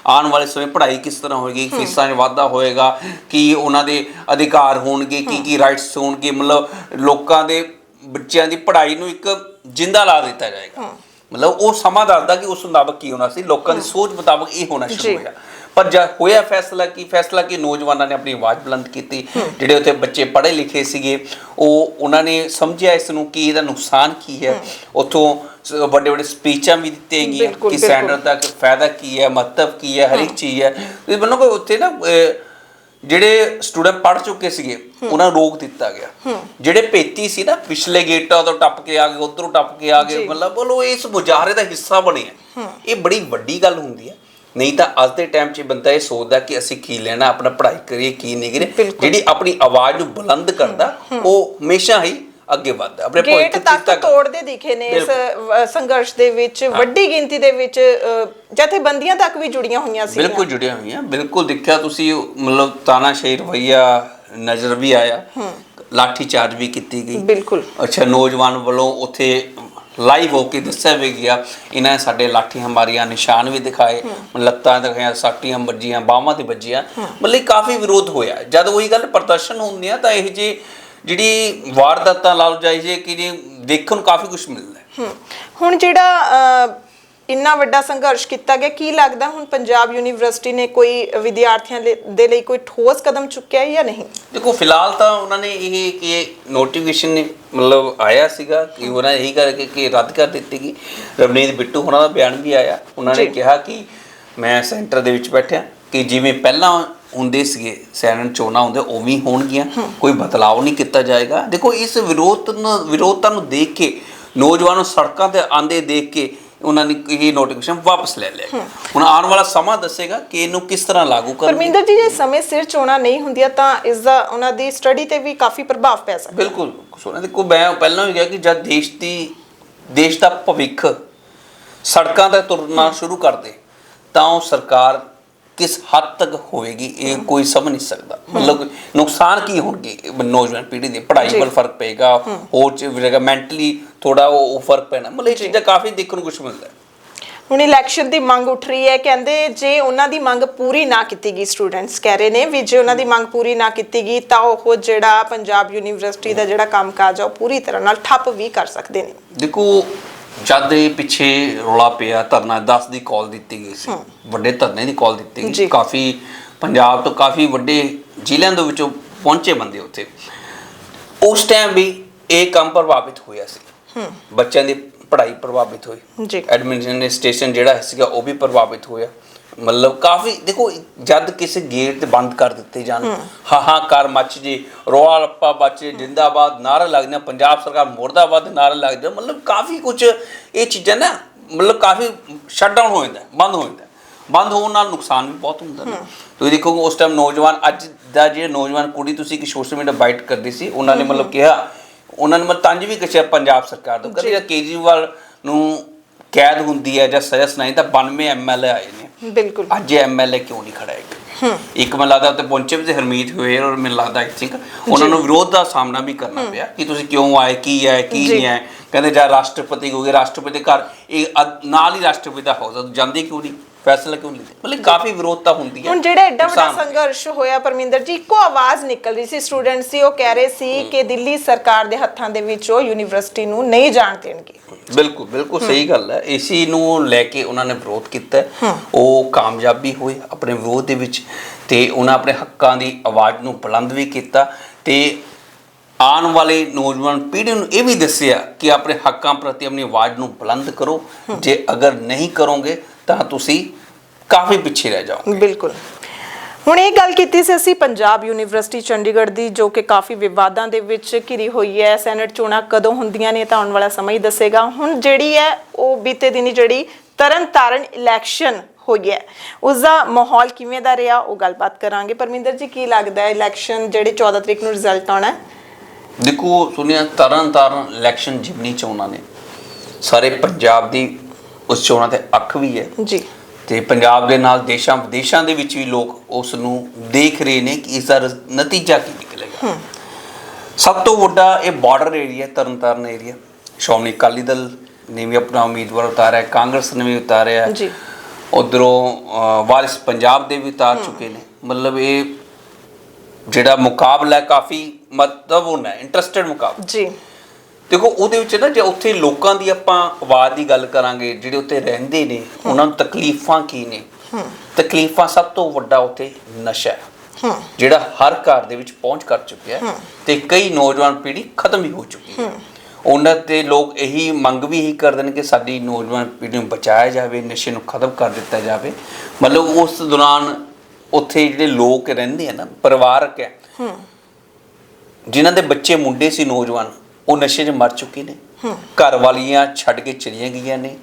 ਆਉਣ ਵਾਲੇ ਸਮੇਂ ਪੜ੍ਹਾਈ ਕਿਸ ਤਰ੍ਹਾਂ ਹੋਏਗੀ ਫੀਸਾਂ 'ਚ ਵਾਧਾ ਹੋਏਗਾ ਕਿ ਉਹਨਾਂ ਦੇ ਅਧਿਕਾਰ ਹੋਣਗੇ ਕੀ ਕੀ ਰਾਈਟਸ ਹੋਣਗੇ ਮਤਲਬ ਲੋਕਾਂ ਦੇ ਬੱਚਿਆਂ ਦੀ ਪੜ੍ਹਾਈ ਨੂੰ ਇੱਕ ਜਿੰਦਾ ਲਾ ਦਿੱਤਾ ਜਾਏਗਾ। ਮਤਲਬ ਉਹ ਸਮਾਂ ਦੱਸਦਾ ਕਿ ਉਸ ਮੁਤਾਬਕ ਕੀ ਹੋਣਾ ਸੀ ਲੋਕਾਂ ਦੀ ਸੋਚ ਮੁਤਾਬਕ ਇਹ ਹੋਣਾ। ਸ਼ੁਰੂ ਹੋਇਆ। ਪਰ ਜਦ ਹੋਇਆ ਫੈਸਲਾ ਕੀ? ਫੈਸਲਾ ਕਿ? ਨੌਜਵਾਨਾਂ ਨੇ ਆਪਣੀ ਆਵਾਜ਼ ਬੁਲੰਦ ਕੀਤੀ। ਜਿਹੜੇ ਉੱਥੇ ਬੱਚੇ ਪੜ੍ਹੇ ਲਿਖੇ ਸੀਗੇ ਉਹ ਉਹਨਾਂ ਨੇ ਸਮਝਿਆ ਇਸ ਨੂੰ ਕਿ ਇਹਦਾ ਨੁਕਸਾਨ ਕੀ ਹੈ। ਉੱਥੋਂ ਵੱਡੇ ਵੱਡੇ ਸਪੀਚਾਂ ਵੀ ਦਿੱਤੇ ਗਈਆਂ ਕਿ। ਸੈਂਡਰ ਤੱਕ ਫਾਇਦਾ ਕੀ ਹੈ ਮਹੱਤਵ ਕੀ ਹੈ ਹਰ ਇੱਕ ਚੀਜ਼ ਹੈ। ਤੁਸੀਂ ਮੰਨੋਗੇ ਉੱਥੇ ਨਾ ਜਿਹੜੇ ਸਟੂਡੈਂਟ ਪੜ੍ਹ ਚੁੱਕੇ ਸੀਗੇ ਉਹਨਾਂ ਨੂੰ ਰੋਕ ਦਿੱਤਾ ਗਿਆ। ਜਿਹੜੇ ਭੇਤੀ ਸੀ ਨਾ ਪਿਛਲੇ ਗੇਟਾਂ ਤੋਂ ਟੱਪ ਕੇ ਆ ਗਏ ਉਧਰੋਂ ਟੱਪ ਕੇ ਆ ਗਏ ਮਤਲਬ ਬੋਲੋ ਇਸ ਮੁਜ਼ਾਹਰੇ ਦਾ ਹਿੱਸਾ ਬਣੇ ਇਹ ਬੜੀ ਵੱਡੀ ਗੱਲ ਹੁੰਦੀ ਹੈ। ਨਹੀਂ ਤਾਂ ਅੱਜ ਦੇ ਟਾਈਮ 'ਚ ਬੰਦਾ ਇਹ ਸੋਚਦਾ ਕਿ ਅਸੀਂ ਕੀ ਲੈਣਾ ਆਪਣਾ ਪੜ੍ਹਾਈ ਕਰੀਏ ਕੀ ਨਹੀਂ ਕਰੀਏ। ਜਿਹੜੀ ਆਪਣੀ ਆਵਾਜ਼ ਨੂੰ ਬੁਲੰਦ ਕਰਦਾ ਉਹ ਹਮੇਸ਼ਾ ਹੀ ਅੱਗੇ ਵੱਧਦਾ। ਆਪਣੇ ਗੇਟ ਤੱਕ ਤੋੜਦੇ ਦਿਖੇ ਨੇ ਇਸ ਸੰਘਰਸ਼ ਦੇ ਵਿੱਚ ਵੱਡੀ ਗਿਣਤੀ ਦੇ ਵਿੱਚ ਜਥੇਬੰਦੀਆਂ ਤੱਕ ਵੀ ਜੁੜੀਆਂ ਹੋਈਆਂ ਸੀ ਬਿਲਕੁਲ ਜੁੜੀਆਂ ਹੋਈਆਂ। ਬਿਲਕੁਲ ਦੇਖਿਆ ਤੁਸੀਂ ਮਤਲਬ ਤਾਨਾਸ਼ਾਹੀ ਰਵਈਆ ਨਜ਼ਰ ਵੀ ਆਇਆ। ਲਾਠੀ ਚਾਰਜ ਵੀ ਕੀਤੀ ਗਈ। ਬਿਲਕੁਲ। ਅੱਛਾ ਨੌਜਵਾਨ ਵੱਲੋਂ ਉੱਥੇ ਲਾਈਵ ਹੋ ਕੇ ਦੱਸਿਆ ਵੀ ਗਿਆ। ਇਹਨਾਂ ਨੇ ਸਾਡੇ ਲਾਠੀਆਂ ਮਾਰੀਆਂ ਨਿਸ਼ਾਨ ਵੀ ਦਿਖਾਏ ਲੱਤਾਂ ਦਿਖਾਈਆਂ ਸਾਟੀਆਂ ਵੱਜੀਆਂ ਬਾਹਾਂ ਤੇ ਵੱਜੀਆਂ। ਮਤਲਬ ਕਾਫੀ ਵਿਰੋਧ ਹੋਇਆ। ਜਦ ਉਹੀ ਗੱਲ ਪ੍ਰਦਰਸ਼ਨ ਹੁੰਦੀਆਂ ਤਾਂ ਇਹ ਜੀ ਜਿਹੜੀ ਵਾਰਦਾਤਾਂ ਲਾ ਲਓ ਜਾਈ ਜੇ ਕਿ ਜੀ ਦੇਖਣ ਨੂੰ ਕਾਫੀ ਕੁਝ ਮਿਲਦਾ ਹੁਣ ਜਿਹੜਾ ਇੰਨਾ ਵੱਡਾ ਸੰਘਰਸ਼ ਕੀਤਾ ਗਿਆ ਕੀ ਲੱਗਦਾ ਹੁਣ ਪੰਜਾਬ ਯੂਨੀਵਰਸਿਟੀ ਨੇ ਕੋਈ ਵਿਦਿਆਰਥੀਆਂ ਦੇ ਲਈ ਕੋਈ ਠੋਸ ਕਦਮ ਚੁੱਕਿਆ ਹੈ ਜਾਂ ਨਹੀਂ? ਦੇਖੋ ਫਿਲਹਾਲ ਤਾਂ ਉਹਨਾਂ ਨੇ ਇਹ ਕਿ ਨੋਟੀਫਿਕੇਸ਼ਨ ਮਤਲਬ ਆਇਆ ਸੀਗਾ ਕਿ ਉਹਨਾਂ ਨੇ ਇਹੀ ਕਰਕੇ ਕਿ ਰੱਦ ਕਰ ਦਿੱਤੀ ਗਈ। ਰਵਨੀਤ ਬਿੱਟੂ ਉਹਨਾਂ ਦਾ ਬਿਆਨ ਵੀ ਆਇਆ। ਉਹਨਾਂ ਨੇ। ਕਿਹਾ ਕਿ ਮੈਂ ਸੈਂਟਰ ਦੇ ਵਿੱਚ ਬੈਠਿਆ ਕਿ ਜਿਵੇਂ ਪਹਿਲਾਂ ਹੁੰਦੇ ਸੀਗੇ ਸੈਨਨ ਚੋਣਾਂ ਹੁੰਦੇ ਉਵੇਂ ਹੋਣਗੀਆਂ। ਕੋਈ ਬਦਲਾਅ ਨਹੀਂ ਕੀਤਾ ਜਾਏਗਾ। ਦੇਖੋ ਇਸ ਵਿਰੋਧ ਨੂੰ ਵਿਰੋਧਤਾ ਨੂੰ ਦੇਖ ਕੇ ਨੌਜਵਾਨਾਂ ਸੜਕਾਂ ਤੇ ਆਂਦੇ ਦੇਖ ਕੇ ਉਹਨਾਂ ਨੇ ਇਹ ਨੋਟੀਫਿਕੇਸ਼ਨ ਵਾਪਸ ਲੈ ਲਿਆ ਹੁਣ ਆਉਣ ਵਾਲਾ ਸਮਾਂ ਦੱਸੇਗਾ ਕਿ ਇਹਨੂੰ ਕਿਸ ਤਰ੍ਹਾਂ ਲਾਗੂ ਕਰਨਾ ਪਰਮਿੰਦਰ ਜੀ ਜੇ ਸਮੇਂ ਸਿਰ ਚੋਣਾਂ ਨਹੀਂ ਹੁੰਦੀਆਂ ਤਾਂ ਇਸ ਦਾ ਉਹਨਾਂ ਦੀ ਸਟੱਡੀ ਤੇ ਵੀ ਕਾਫੀ ਪ੍ਰਭਾਵ ਪੈ ਸਕਦਾ। ਬਿਲਕੁਲ। ਸੋਨਾ ਦੇਖੋ ਮੈਂ ਪਹਿਲਾਂ ਵੀ ਕਿਹਾ ਕਿ ਜਦ ਦੇਸ਼ ਦੀ ਦੇਸ਼ ਦਾ ਭਵਿੱਖ ਸੜਕਾਂ ਤੇ ਤੁਰਨਾ ਸ਼ੁਰੂ ਕਰ ਦੇ ਤਾਂ ਉਹ ਸਰਕਾਰ ਕਿਸ ਹੱਦ ਤੱਕ ਹੋਵੇਗੀ ਇਹ ਕੋਈ ਸਮਝ ਨਹੀਂ ਸਕਦਾ। ਮਤਲਬ ਨੁਕਸਾਨ ਕੀ ਹੋਣਗੇ ਨੌਜਵਾਨ ਪੀੜ੍ਹੀ ਦੇ? ਪੜ੍ਹਾਈ। ਵੱਲ ਫ਼ਰਕ ਪਏਗਾ ਹੋਰ ਚ ਵੀਰੇਗਾ ਮੈਂਟਲੀ ਥੋੜਾ ਉਹ ਫ਼ਰਕ ਪੈਣਾ। ਮਤਲਬ ਇਹ ਚੀਜ਼ਾਂ ਕਾਫੀ ਦੇਖਣ ਨੂੰ ਕੁਝ ਮਿਲਦਾ ਹੁਣ ਇਲੈਕਸ਼ਨ ਦੀ ਮੰਗ ਉੱਠ ਰਹੀ ਹੈ। ਕਹਿੰਦੇ ਜੇ ਉਹਨਾਂ ਦੀ ਮੰਗ ਪੂਰੀ ਨਾ ਕੀਤੀ ਗਈ ਸਟੂਡੈਂਟਸ ਕਹਿ ਰਹੇ ਨੇ ਵੀ ਜੇ ਉਹਨਾਂ ਦੀ ਮੰਗ ਪੂਰੀ ਨਾ ਕੀਤੀ ਗਈ ਤਾਂ ਉਹ ਜਿਹੜਾ ਪੰਜਾਬ ਯੂਨੀਵਰਸਿਟੀ ਦਾ ਜਿਹੜਾ ਕੰਮਕਾਜ ਆ ਉਹ ਪੂਰੀ ਤਰ੍ਹਾਂ ਨਾਲ ਠੱਪ ਵੀ ਕਰ ਸਕਦੇ ਨੇ। ਦੇਖੋ ਜਦ ਇਹ ਪਿੱਛੇ ਰੌਲਾ ਪਿਆ ਧਰਨਾ 10 ਦੀ ਕਾਲ ਦਿੱਤੀ ਗਈ ਸੀ। ਵੱਡੇ ਧਰਨੇ ਦੀ ਕਾਲ ਦਿੱਤੀ। ਗਈ ਕਾਫੀ ਪੰਜਾਬ ਤੋਂ ਕਾਫੀ ਵੱਡੇ ਜ਼ਿਲ੍ਹਿਆਂ ਦੇ ਵਿੱਚੋਂ ਪਹੁੰਚੇ ਬੰਦੇ ਉੱਥੇ। ਉਸ ਟਾਈਮ ਵੀ ਇਹ ਕੰਮ ਪ੍ਰਭਾਵਿਤ ਹੋਇਆ ਸੀ। ਬੱਚਿਆਂ ਦੀ ਪੜ੍ਹਾਈ ਪ੍ਰਭਾਵਿਤ ਹੋਈ। ਜੀ। ਐਡਮਿਨਿਸਟ੍ਰੇਸ਼ਨ ਜਿਹੜਾ ਸੀਗਾ ਉਹ ਵੀ ਪ੍ਰਭਾਵਿਤ ਹੋਇਆ। ਮਤਲਬ ਕਾਫੀ ਦੇਖੋ ਜਦ ਕਿਸੇ ਗੇਟ ਤੇ ਬੰਦ ਕਰ ਦਿੱਤੇ ਜਾਣ ਹਾਹਾਕਾਰ ਮੱਚ ਜੇ ਰੋਆ ਰੱਪਾ ਬਚੇ ਜਿੰਦਾਬਾਦ ਨਾਰਾ ਲੱਗਦਾ ਪੰਜਾਬ ਸਰਕਾਰ ਮੁਰਦਾਬਾਦ ਨਾਰਾ ਲੱਗਦਾ ਮਤਲਬ ਕਾਫੀ ਕੁਝ ਇਹ ਚੀਜ਼ਾਂ ਨਾ ਮਤਲਬ ਕਾਫੀ ਸ਼ਟ ਡਾਊਨ ਹੋ ਜਾਂਦਾ ਬੰਦ ਹੋ ਜਾਂਦਾ। ਬੰਦ ਹੋਣ ਨਾਲ ਨੁਕਸਾਨ ਵੀ ਬਹੁਤ ਹੁੰਦਾ ਨੇ। ਤੁਸੀਂ ਦੇਖੋ ਉਸ ਟਾਈਮ ਨੌਜਵਾਨ ਅੱਜ ਦਾ ਜਿਹੜੇ ਨੌਜਵਾਨ ਕੁੜੀ ਤੁਸੀਂ ਕਿ ਸੋਸ਼ਲ ਮੀਡੀਆ ਬਾਈਟ ਕਰਦੀ ਸੀ ਉਹਨਾਂ ਨੇ ਮਤਲਬ ਕਿਹਾ ਉਹਨਾਂ ਨੇ ਮਤਲਬ ਤੰਜ ਵੀ ਕੱਛਿਆ ਪੰਜਾਬ ਸਰਕਾਰ ਤੋਂ ਕਹਿੰਦੇ ਕੇਜਰੀਵਾਲ ਨੂੰ ਕੈਦ ਹੁੰਦੀ ਹੈ ਜਾਂ ਸਜ਼ਾ ਸੁਣਾਈ ਤਾਂ 92 ਐਮਐਲਏ ਆਏ ਨੇ। ਬਿਲਕੁਲ। ਅੱਜ ਐਮਐਲਏ ਕਿਉਂ ਨਹੀਂ ਖੜਾ ਇੱਕ? ਇੱਕ ਮੈਨੂੰ ਲੱਗਦਾ ਉੱਤੇ ਪਹੁੰਚੇ ਵੀ ਤੇ ਹਰਮੀਤ ਹੋਏ ਔਰ ਮੈਨੂੰ ਲੱਗਦਾ ਆਈ ਥਿੰਕ ਉਹਨਾਂ ਨੂੰ ਵਿਰੋਧ ਦਾ ਸਾਹਮਣਾ ਵੀ ਕਰਨਾ ਪਿਆ ਕਿ ਤੁਸੀਂ ਕਿਉਂ ਆਏ ਕੀ ਹੈ ਕੀ। ਨਹੀਂ ਹੈ ਕਹਿੰਦੇ ਜਾਂ ਰਾਸ਼ਟਰਪਤੀ ਹੋ ਗਏ ਰਾਸ਼ਟਰਪਤੀ ਘਰ ਇਹ ਨਾਲ ਹੀ ਰਾਸ਼ਟਰਪਤੀ ਦਾ ਹਾਊਸ ਜਾਂਦੇ ਕਿਉਂ ਨਹੀਂ? ਫੈਸਲਾ ਕਿਉਂ ਨਹੀਂ ਮਤਲਬ ਕਾਫੀ ਵਿਰੋਧਤਾ ਹੁੰਦੀ ਹੈ। ਹੁਣ ਜਿਹੜਾ ਐਡਾ ਵੱਡਾ। ਸੰਘਰਸ਼ ਹੋਇਆ ਪਰਮਿੰਦਰ ਜੀ ਇੱਕੋ ਆਵਾਜ਼ ਨਿਕਲ ਰਹੀ ਸੀ ਸਟੂਡੈਂਟ ਸੀ ਉਹ ਕਹਿ ਰਹੇ ਸੀ ਕਿ ਦਿੱਲੀ ਸਰਕਾਰ ਦੇ ਹੱਥਾਂ ਦੇ ਵਿੱਚ ਉਹ ਯੂਨੀਵਰਸਿਟੀ ਨੂੰ ਨਹੀਂ ਜਾਣ ਦੇਣਗੇ। ਬਿਲਕੁਲ ਬਿਲਕੁਲ ਸਹੀ ਗੱਲ ਹੈ। ਇਸੀ ਨੂੰ ਲੈ ਕੇ ਉਹਨਾਂ ਨੇ ਵਿਰੋਧ ਕੀਤਾ। ਉਹ ਕਾਮਯਾਬੀ ਹੋਏ ਆਪਣੇ ਵਿਰੋਧ ਦੇ ਵਿੱਚ ਤੇ ਉਹਨਾਂ ਆਪਣੇ ਹੱਕਾਂ ਦੀ ਆਵਾਜ਼ ਨੂੰ ਬੁਲੰਦ ਵੀ ਕੀਤਾ ਤੇ ਆਉਣ ਵਾਲੇ ਨੌਜਵਾਨ ਪੀੜ੍ਹੀ ਨੂੰ ਇਹ ਵੀ ਦੱਸਿਆ ਕਿ ਆਪਣੇ ਹੱਕਾਂ ਪ੍ਰਤੀ ਆਪਣੀ ਆਵਾਜ਼ ਨੂੰ ਬੁਲੰਦ ਕਰੋ। ਜੇ ਅਗਰ ਨਹੀਂ ਕਰੋਗੇ ਤਾਂ ਤੁਸੀਂ ਕਾਫੀ ਪਿੱਛੇ ਰਹਿ ਜਾਓਗੇ। ਬਿਲਕੁਲ। ਹੁਣ ਇਹ ਗੱਲ ਕੀਤੀ ਸੀ ਅਸੀਂ ਪੰਜਾਬ ਯੂਨੀਵਰਸਿਟੀ ਚੰਡੀਗੜ੍ਹ ਦੀ ਜੋ ਕਿ ਕਾਫੀ ਵਿਵਾਦਾਂ ਦੇ ਵਿੱਚ ਘਿਰੀ ਹੋਈ ਹੈ। ਸੈਨੇਟ ਚੋਣਾਂ ਕਦੋਂ ਹੁੰਦੀਆਂ ਨੇ ਤਾਂ ਆਉਣ ਵਾਲਾ ਸਮਾਂ ਹੀ ਦੱਸੇਗਾ। ਹੁਣ ਜਿਹੜੀ ਹੈ ਉਹ ਬੀਤੇ ਦਿਨੀ ਜਿਹੜੀ ਤਰਨ ਤਾਰਨ ਇਲੈਕਸ਼ਨ ਹੋਈ ਹੈ ਉਸ ਦਾ ਮਾਹੌਲ ਕਿਵੇਂ ਦਾ ਰਿਹਾ ਉਹ ਗੱਲਬਾਤ ਕਰਾਂਗੇ। ਪਰਮਿੰਦਰ ਜੀ ਕੀ ਲੱਗਦਾ ਹੈ ਇਲੈਕਸ਼ਨ ਜਿਹੜੇ 14 ਤਰੀਕ ਨੂੰ ਰਿਜ਼ਲਟ ਆਉਣਾ ਹੈ? ਦੇਖੋ ਸੁਣਿਆ ਤਰਨ ਤਾਰਨ ਇਲੈਕਸ਼ਨ ਜਿਮਨੀ ਚੋਣਾਂ ਨੇ ਸਾਰੇ ਪੰਜਾਬ ਦੀ ਉਸ ਚੋਣਾਂ ਤੇ ਅੱਖ ਵੀ ਹੈ। ਜੀ। ਤੇ ਪੰਜਾਬ ਦੇ ਨਾਲ ਦੇਸ਼ਾਂ ਵਿਦੇਸ਼ਾਂ ਦੇ ਵਿੱਚ ਵੀ ਲੋਕ ਉਸ ਨੂੰ ਦੇਖ ਰਹੇ ਨੇ ਕਿ ਇਸ ਦਾ ਨਤੀਜਾ ਕੀ ਨਿਕਲੇਗਾ। ਸਭ ਤੋਂ ਵੱਡਾ ਇਹ border area Tarn Taran area Shiromani Akali Dal ਨੇ ਵੀ ਆਪਣਾ ਉਮੀਦਵਾਰ ਉਤਾਰਿਆ ਕਾਂਗਰਸ ਨੇ ਵੀ ਉਤਾਰਿਆ। ਜੀ। ਉਧਰੋਂ ਵਾਰਿਸ ਪੰਜਾਬ ਦੇ ਵੀ ਉਤਾਰ ਚੁੱਕੇ ਨੇ। ਮਤਲਬ ਇਹ ਜਿਹੜਾ ਮੁਕਾਬਲਾ ਕਾਫੀ ਮਹੱਤਵਪੂਰਨ ਹੈ ਇੰਟਰਸਟਿਡ ਮੁਕਾਬਲਾ। ਜੀ। ਦੇਖੋ ਉਹਦੇ ਵਿੱਚ ਨਾ ਜੇ ਉੱਥੇ ਲੋਕਾਂ ਦੀ ਆਪਾਂ ਆਵਾਜ਼ ਦੀ ਗੱਲ ਕਰਾਂਗੇ ਜਿਹੜੇ ਉੱਥੇ ਰਹਿੰਦੇ ਨੇ ਉਹਨਾਂ ਨੂੰ ਤਕਲੀਫਾਂ ਕੀ ਨੇ? ਤਕਲੀਫਾਂ ਸਭ ਤੋਂ ਵੱਡਾ ਉੱਥੇ ਨਸ਼ਾ ਹੈ। ਜਿਹੜਾ ਹਰ ਘਰ ਦੇ ਵਿੱਚ ਪਹੁੰਚ ਕਰ ਚੁੱਕਿਆ ਹੈ ਤੇ ਕਈ ਨੌਜਵਾਨ ਪੀੜ੍ਹੀ ਖਤਮ ਵੀ ਹੋ ਚੁੱਕੀ ਹੈ। ਉਹਨਾਂ ਤੇ ਲੋਕ ਇਹੀ ਮੰਗ ਵੀ ਇਹੀ ਕਰਦੇ ਨੇ ਕਿ ਸਾਡੀ ਨੌਜਵਾਨ ਪੀੜ੍ਹੀ ਨੂੰ ਬਚਾਇਆ ਜਾਵੇ ਨਸ਼ੇ ਨੂੰ ਖਤਮ ਕਰ ਦਿੱਤਾ ਜਾਵੇ। ਮਤਲਬ ਉਸ ਦੌਰਾਨ ਉੱਥੇ ਜਿਹੜੇ ਲੋਕ ਰਹਿੰਦੇ ਆ ਨਾ ਪਰਿਵਾਰਕ ਹੈ। ਜਿਨ੍ਹਾਂ ਦੇ ਬੱਚੇ ਮੁੰਡੇ ਸੀ ਨੌਜਵਾਨ ਉਹ ਨਸ਼ੇ 'ਚ ਮਰ ਚੁੱਕੇ ਨੇ। ਘਰ ਵਾਲੀਆਂ ਛੱਡ ਕੇ ਚਲੀਆਂ ਗਈਆਂ ਨੇ।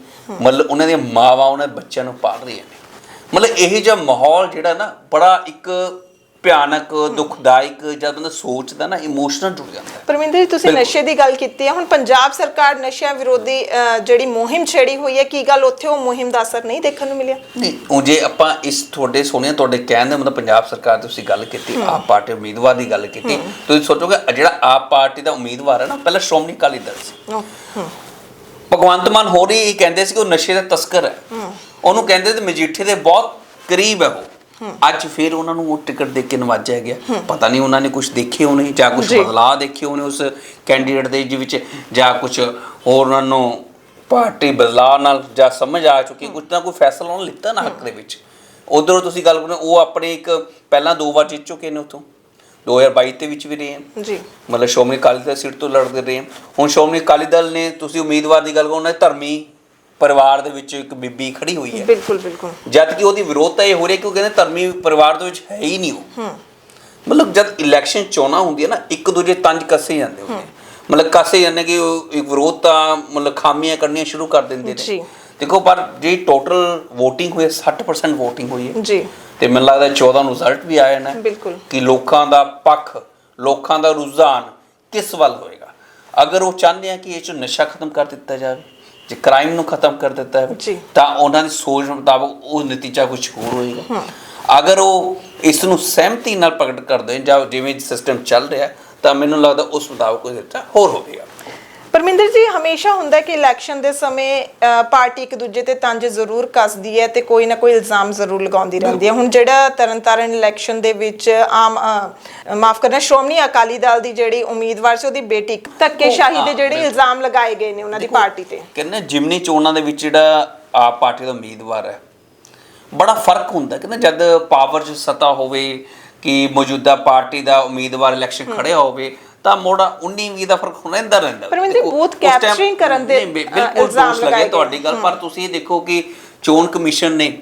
ਮਤਲਬ ਉਹਨਾਂ ਦੀਆਂ ਮਾਵਾਂ, ਉਹਨਾਂ ਬੱਚਿਆਂ ਨੂੰ ਪਾਲ ਰਹੀਆਂ ਨੇ। ਮਤਲਬ ਇਹ ਜਿਹਾ ਮਾਹੌਲ ਜਿਹੜਾ ਨਾ ਬੜਾ ਇੱਕ ਭਿਆਨਕ ਦੁਖਦਾਇਕ ਜਦ ਬੰਦਾ ਸੋਚਦਾ ਨਾ ਇਮੋਸ਼ਨਲ ਜੁੜ ਜਾਂਦਾ ਪਰਮਿੰਦਰ ਜੀ ਤੁਸੀਂ। ਨਸ਼ੇ ਦੀ ਗੱਲ ਕੀਤੀ ਹੈ। ਹੁਣ ਪੰਜਾਬ ਸਰਕਾਰ ਨਸ਼ਿਆਂ ਵਿਰੋਧੀ ਜਿਹੜੀ ਮੁਹਿੰਮ ਛੇੜੀ ਹੋਈ ਹੈ ਕੀ ਗੱਲ ਉੱਥੇ ਉਹ ਮੁਹਿੰਮ ਦਾ ਅਸਰ ਨਹੀਂ ਦੇਖਣ ਨੂੰ ਮਿਲਿਆ? ਨਹੀਂ ਉਹ ਜੇ ਆਪਾਂ ਇਸ ਤੁਹਾਡੇ ਸੁਣਿਆ ਤੁਹਾਡੇ ਕਹਿਣ ਦਾ ਮਤਲਬ ਪੰਜਾਬ ਸਰਕਾਰ ਦੀ ਤੁਸੀਂ ਗੱਲ ਕੀਤੀ ਆਪ ਪਾਰਟੀ ਉਮੀਦਵਾਰ ਦੀ ਗੱਲ ਕੀਤੀ ਤੁਸੀਂ ਸੋਚੋਗੇ ਜਿਹੜਾ ਆਪ ਪਾਰਟੀ ਦਾ ਉਮੀਦਵਾਰ ਹੈ ਨਾ ਪਹਿਲਾਂ ਸ਼੍ਰੋਮਣੀ ਅਕਾਲੀ ਦਲ ਸੀ। ਭਗਵੰਤ ਮਾਨ ਹੋਰੀ ਇਹ ਕਹਿੰਦੇ ਸੀ ਕਿ ਉਹ ਨਸ਼ੇ ਦਾ ਤਸਕਰ ਹੈ। ਉਹਨੂੰ ਕਹਿੰਦੇ ਤੇ ਮਜੀਠੇ ਦੇ ਬਹੁਤ ਕਰੀਬ ਹੈ ਉਹ। ਅੱਜ ਫਿਰ ਉਹਨਾਂ ਨੂੰ ਉਹ ਟਿਕਟ ਦੇ ਕੇ ਨਵਾਜਿਆ ਗਿਆ। ਪਤਾ ਨਹੀਂ ਉਹਨਾਂ ਨੇ ਕੁਝ ਦੇਖੇ ਹੋਣੇ ਜਾਂ ਕੁਝ। ਬਦਲਾਅ ਦੇਖੇ ਹੋਣੇ ਉਸ ਕੈਂਡੀਡੇਟ ਦੇ ਜਿ ਵਿੱਚ ਜਾਂ ਕੁਝ ਹੋਰ ਉਹਨਾਂ ਨੂੰ ਪਾਰਟੀ ਬਦਲਾਅ ਨਾਲ ਜਾਂ ਸਮਝ ਆ ਚੁੱਕੀ। ਕੁਝ ਨਾ ਕੋਈ ਫੈਸਲਾ ਉਹਨਾਂ ਲਿੱਤਾ ਨਾ ਹੱਕ ਦੇ ਵਿੱਚ। ਉਧਰੋਂ ਤੁਸੀਂ ਗੱਲ ਕਰੋ ਉਹ ਆਪਣੇ ਇੱਕ ਪਹਿਲਾਂ ਦੋ ਵਾਰ ਜਿੱਤ ਚੁੱਕੇ ਨੇ ਉਤੋਂ 2022 ਦੇ ਵਿੱਚ ਵੀ ਰਹੇ ਹਨ ਜੀ। ਮਤਲਬ ਸ਼੍ਰੋਮਣੀ ਅਕਾਲੀ ਦਲ ਸੀਟ ਤੋਂ ਲੜਦੇ ਰਹੇ ਹਨ। ਹੁਣ ਸ਼੍ਰੋਮਣੀ ਅਕਾਲੀ ਦਲ ਨੇ ਤੁਸੀਂ ਉਮੀਦਵਾਰ ਦੀ ਗੱਲ ਕਰੋ ਉਹਨਾਂ ਦੇ ਧਰਮੀ ਪਰਿਵਾਰ ਦੇ ਵਿੱਚ ਇੱਕ ਬੀਬੀ ਖੜੀ ਹੋਈ ਹੈ। ਬਿਲਕੁਲ ਬਿਲਕੁਲ। ਜਦ ਕਿ ਉਹਦੀ ਵਿਰੋਧਤਾ ਇਹ ਹੋ ਰਹੀ ਹੈ ਕਿ ਉਹ ਕਹਿੰਦੇ ਧਰਮੀ ਪਰਿਵਾਰ ਦੇ ਵਿੱਚ ਹੈ ਹੀ ਨਹੀਂ ਉਹ। ਮਤਲਬ ਜਦ ਇਲੈਕਸ਼ਨ ਚੋਣਾਂ ਹੁੰਦੀਆਂ ਨਾ ਇੱਕ ਦੂਜੇ ਤੰਜ ਕੱਸੇ ਜਾਂਦੇ ਹੁੰਦੇ। ਮਤਲਬ ਕੱਸੇ ਜਾਂਦੇ ਕਿ ਉਹ ਇੱਕ ਵਿਰੋਧਤਾ ਮਤਲਬ ਖਾਮੀਆਂ ਕੱਢਣੀਆਂ ਸ਼ੁਰੂ ਕਰ ਦਿੰਦੇ ਜੀ। ਨੇ ਦੇਖੋ ਪਰ ਜੇ ਟੋਟਲ VOTING ਹੋਈ ਹੈ 60% VOTING ਹੋਈ ਹੈ। ਜੀ। ਤੇ ਮੈਨੂੰ ਲੱਗਦਾ 14 ਨੂੰ ਰਿਜ਼ਲਟ ਵੀ ਆਇਆ ਨਾ ਬਿਲਕੁਲ। ਕਿ ਲੋਕਾਂ ਦਾ ਪੱਖ ਲੋਕਾਂ ਦਾ ਰੁਝਾਨ ਕਿਸ ਵੱਲ ਹੋਏਗਾ? ਅਗਰ ਉਹ ਚਾਹੁੰਦੇ ਆ ਕਿ ਇਹ ਚੋਂ ਨਸ਼ਾ ਖਤਮ ਕਰ ਦਿੱਤਾ ਜਾਵੇ ਜੇ ਕ੍ਰਾਈਮ ਨੂੰ ਖਤਮ ਕਰ ਦਿੱਤਾ। ਜਾਵੇ ਤਾਂ ਉਹਨਾਂ ਦੀ ਸੋਚ ਮੁਤਾਬਕ ਉਹ ਨਤੀਜਾ ਕੁਝ ਹੋਰ ਹੋਏਗਾ। ਅਗਰ ਉਹ ਇਸ ਨੂੰ ਸਹਿਮਤੀ ਨਾਲ ਪ੍ਰਗਟ ਕਰਦੇ ਜਾਂ ਜਿਵੇਂ ਸਿਸਟਮ ਚੱਲ ਰਿਹਾ ਹੈ, ਤਾਂ ਮੈਨੂੰ ਲੱਗਦਾ ਉਸ ਮੁਤਾਬਕ ਕੋਈ ਨਤੀਜਾ ਹੋਰ ਹੋਵੇਗਾ। ਪਰਮਿੰਦਰ ਜੀ ਹਮੇਸ਼ਾ ਹੁੰਦਾ ਕਿ ਇਲੈਕਸ਼ਨ ਦੇ ਸਮੇਂ ਅ, ਪਾਰਟੀ ਇੱਕ ਦੂਜੇ ਤੇ ਤੰਜ ਜ਼ਰੂਰ ਕੱਸਦੀ ਹੈ ਤੇ ਕੋਈ ਨਾ ਕੋਈ ਇਲਜ਼ਾਮ ਜ਼ਰੂਰ ਲਗਾਉਂਦੀ ਰਹਿੰਦੀ ਹੈ। ਹੁਣ ਜਿਹੜਾ ਤਰਨਤਾਰਨ ਇਲੈਕਸ਼ਨ ਦੇ ਵਿੱਚ ਆਮ ਮਾਫ ਕਰਨਾ ਸ਼੍ਰੋਮਣੀ ਅਕਾਲੀ ਦਲ ਦੀ ਜਿਹੜੀ ਉਮੀਦਵਾਰ ਸੀ ਉਹਦੀ ਬੇਟੀ ਧੱਕੇਸ਼ਾਹੀ ਦੇ ਜਿਹੜੇ ਇਲਜ਼ਾਮ ਲਗਾਏ ਗਏ ਨੇ ਉਹਨਾਂ ਦੀ ਪਾਰਟੀ ਤੇ। ਕਹਿੰਦੇ ਜਿਮਨੀ ਚੋਣਾਂ ਦੇ ਵਿੱਚ ਜਿਹੜਾ ਆਪ ਪਾਰਟੀ ਦਾ ਉਮੀਦਵਾਰ ਹੈ ਬੜਾ ਫ਼ਰਕ ਹੁੰਦਾ। ਕਹਿੰਦੇ ਜਦ ਪਾਵਰ 'ਚ ਸਤਾ ਹੋਵੇ ਕਿ ਮੌਜੂਦਾ ਪਾਰਟੀ ਦਾ ਉਮੀਦਵਾਰ ਇਲੈਕਸ਼ਨ ਖੜਿਆ ਹੋਵੇ ਤਾਂ ਮੋੜਾ 19 20 ਦਾ ਫ਼ਰਕ ਰਹਿੰਦਾ ਰਹਿੰਦਾ। ਪਰ ਮੈਨੂੰ time- capturing ਕਰਨ ਦੇ, ਬਿਲਕੁਲ ਦੋਸ਼ ਲੱਗੇ। ਤੁਹਾਡੀ ਗੱਲ ਪਰ ਤੁਸੀਂ ਇਹ ਦੇਖੋ ਕਿ ਚੋਣ ਕਮਿਸ਼ਨ ਨੇ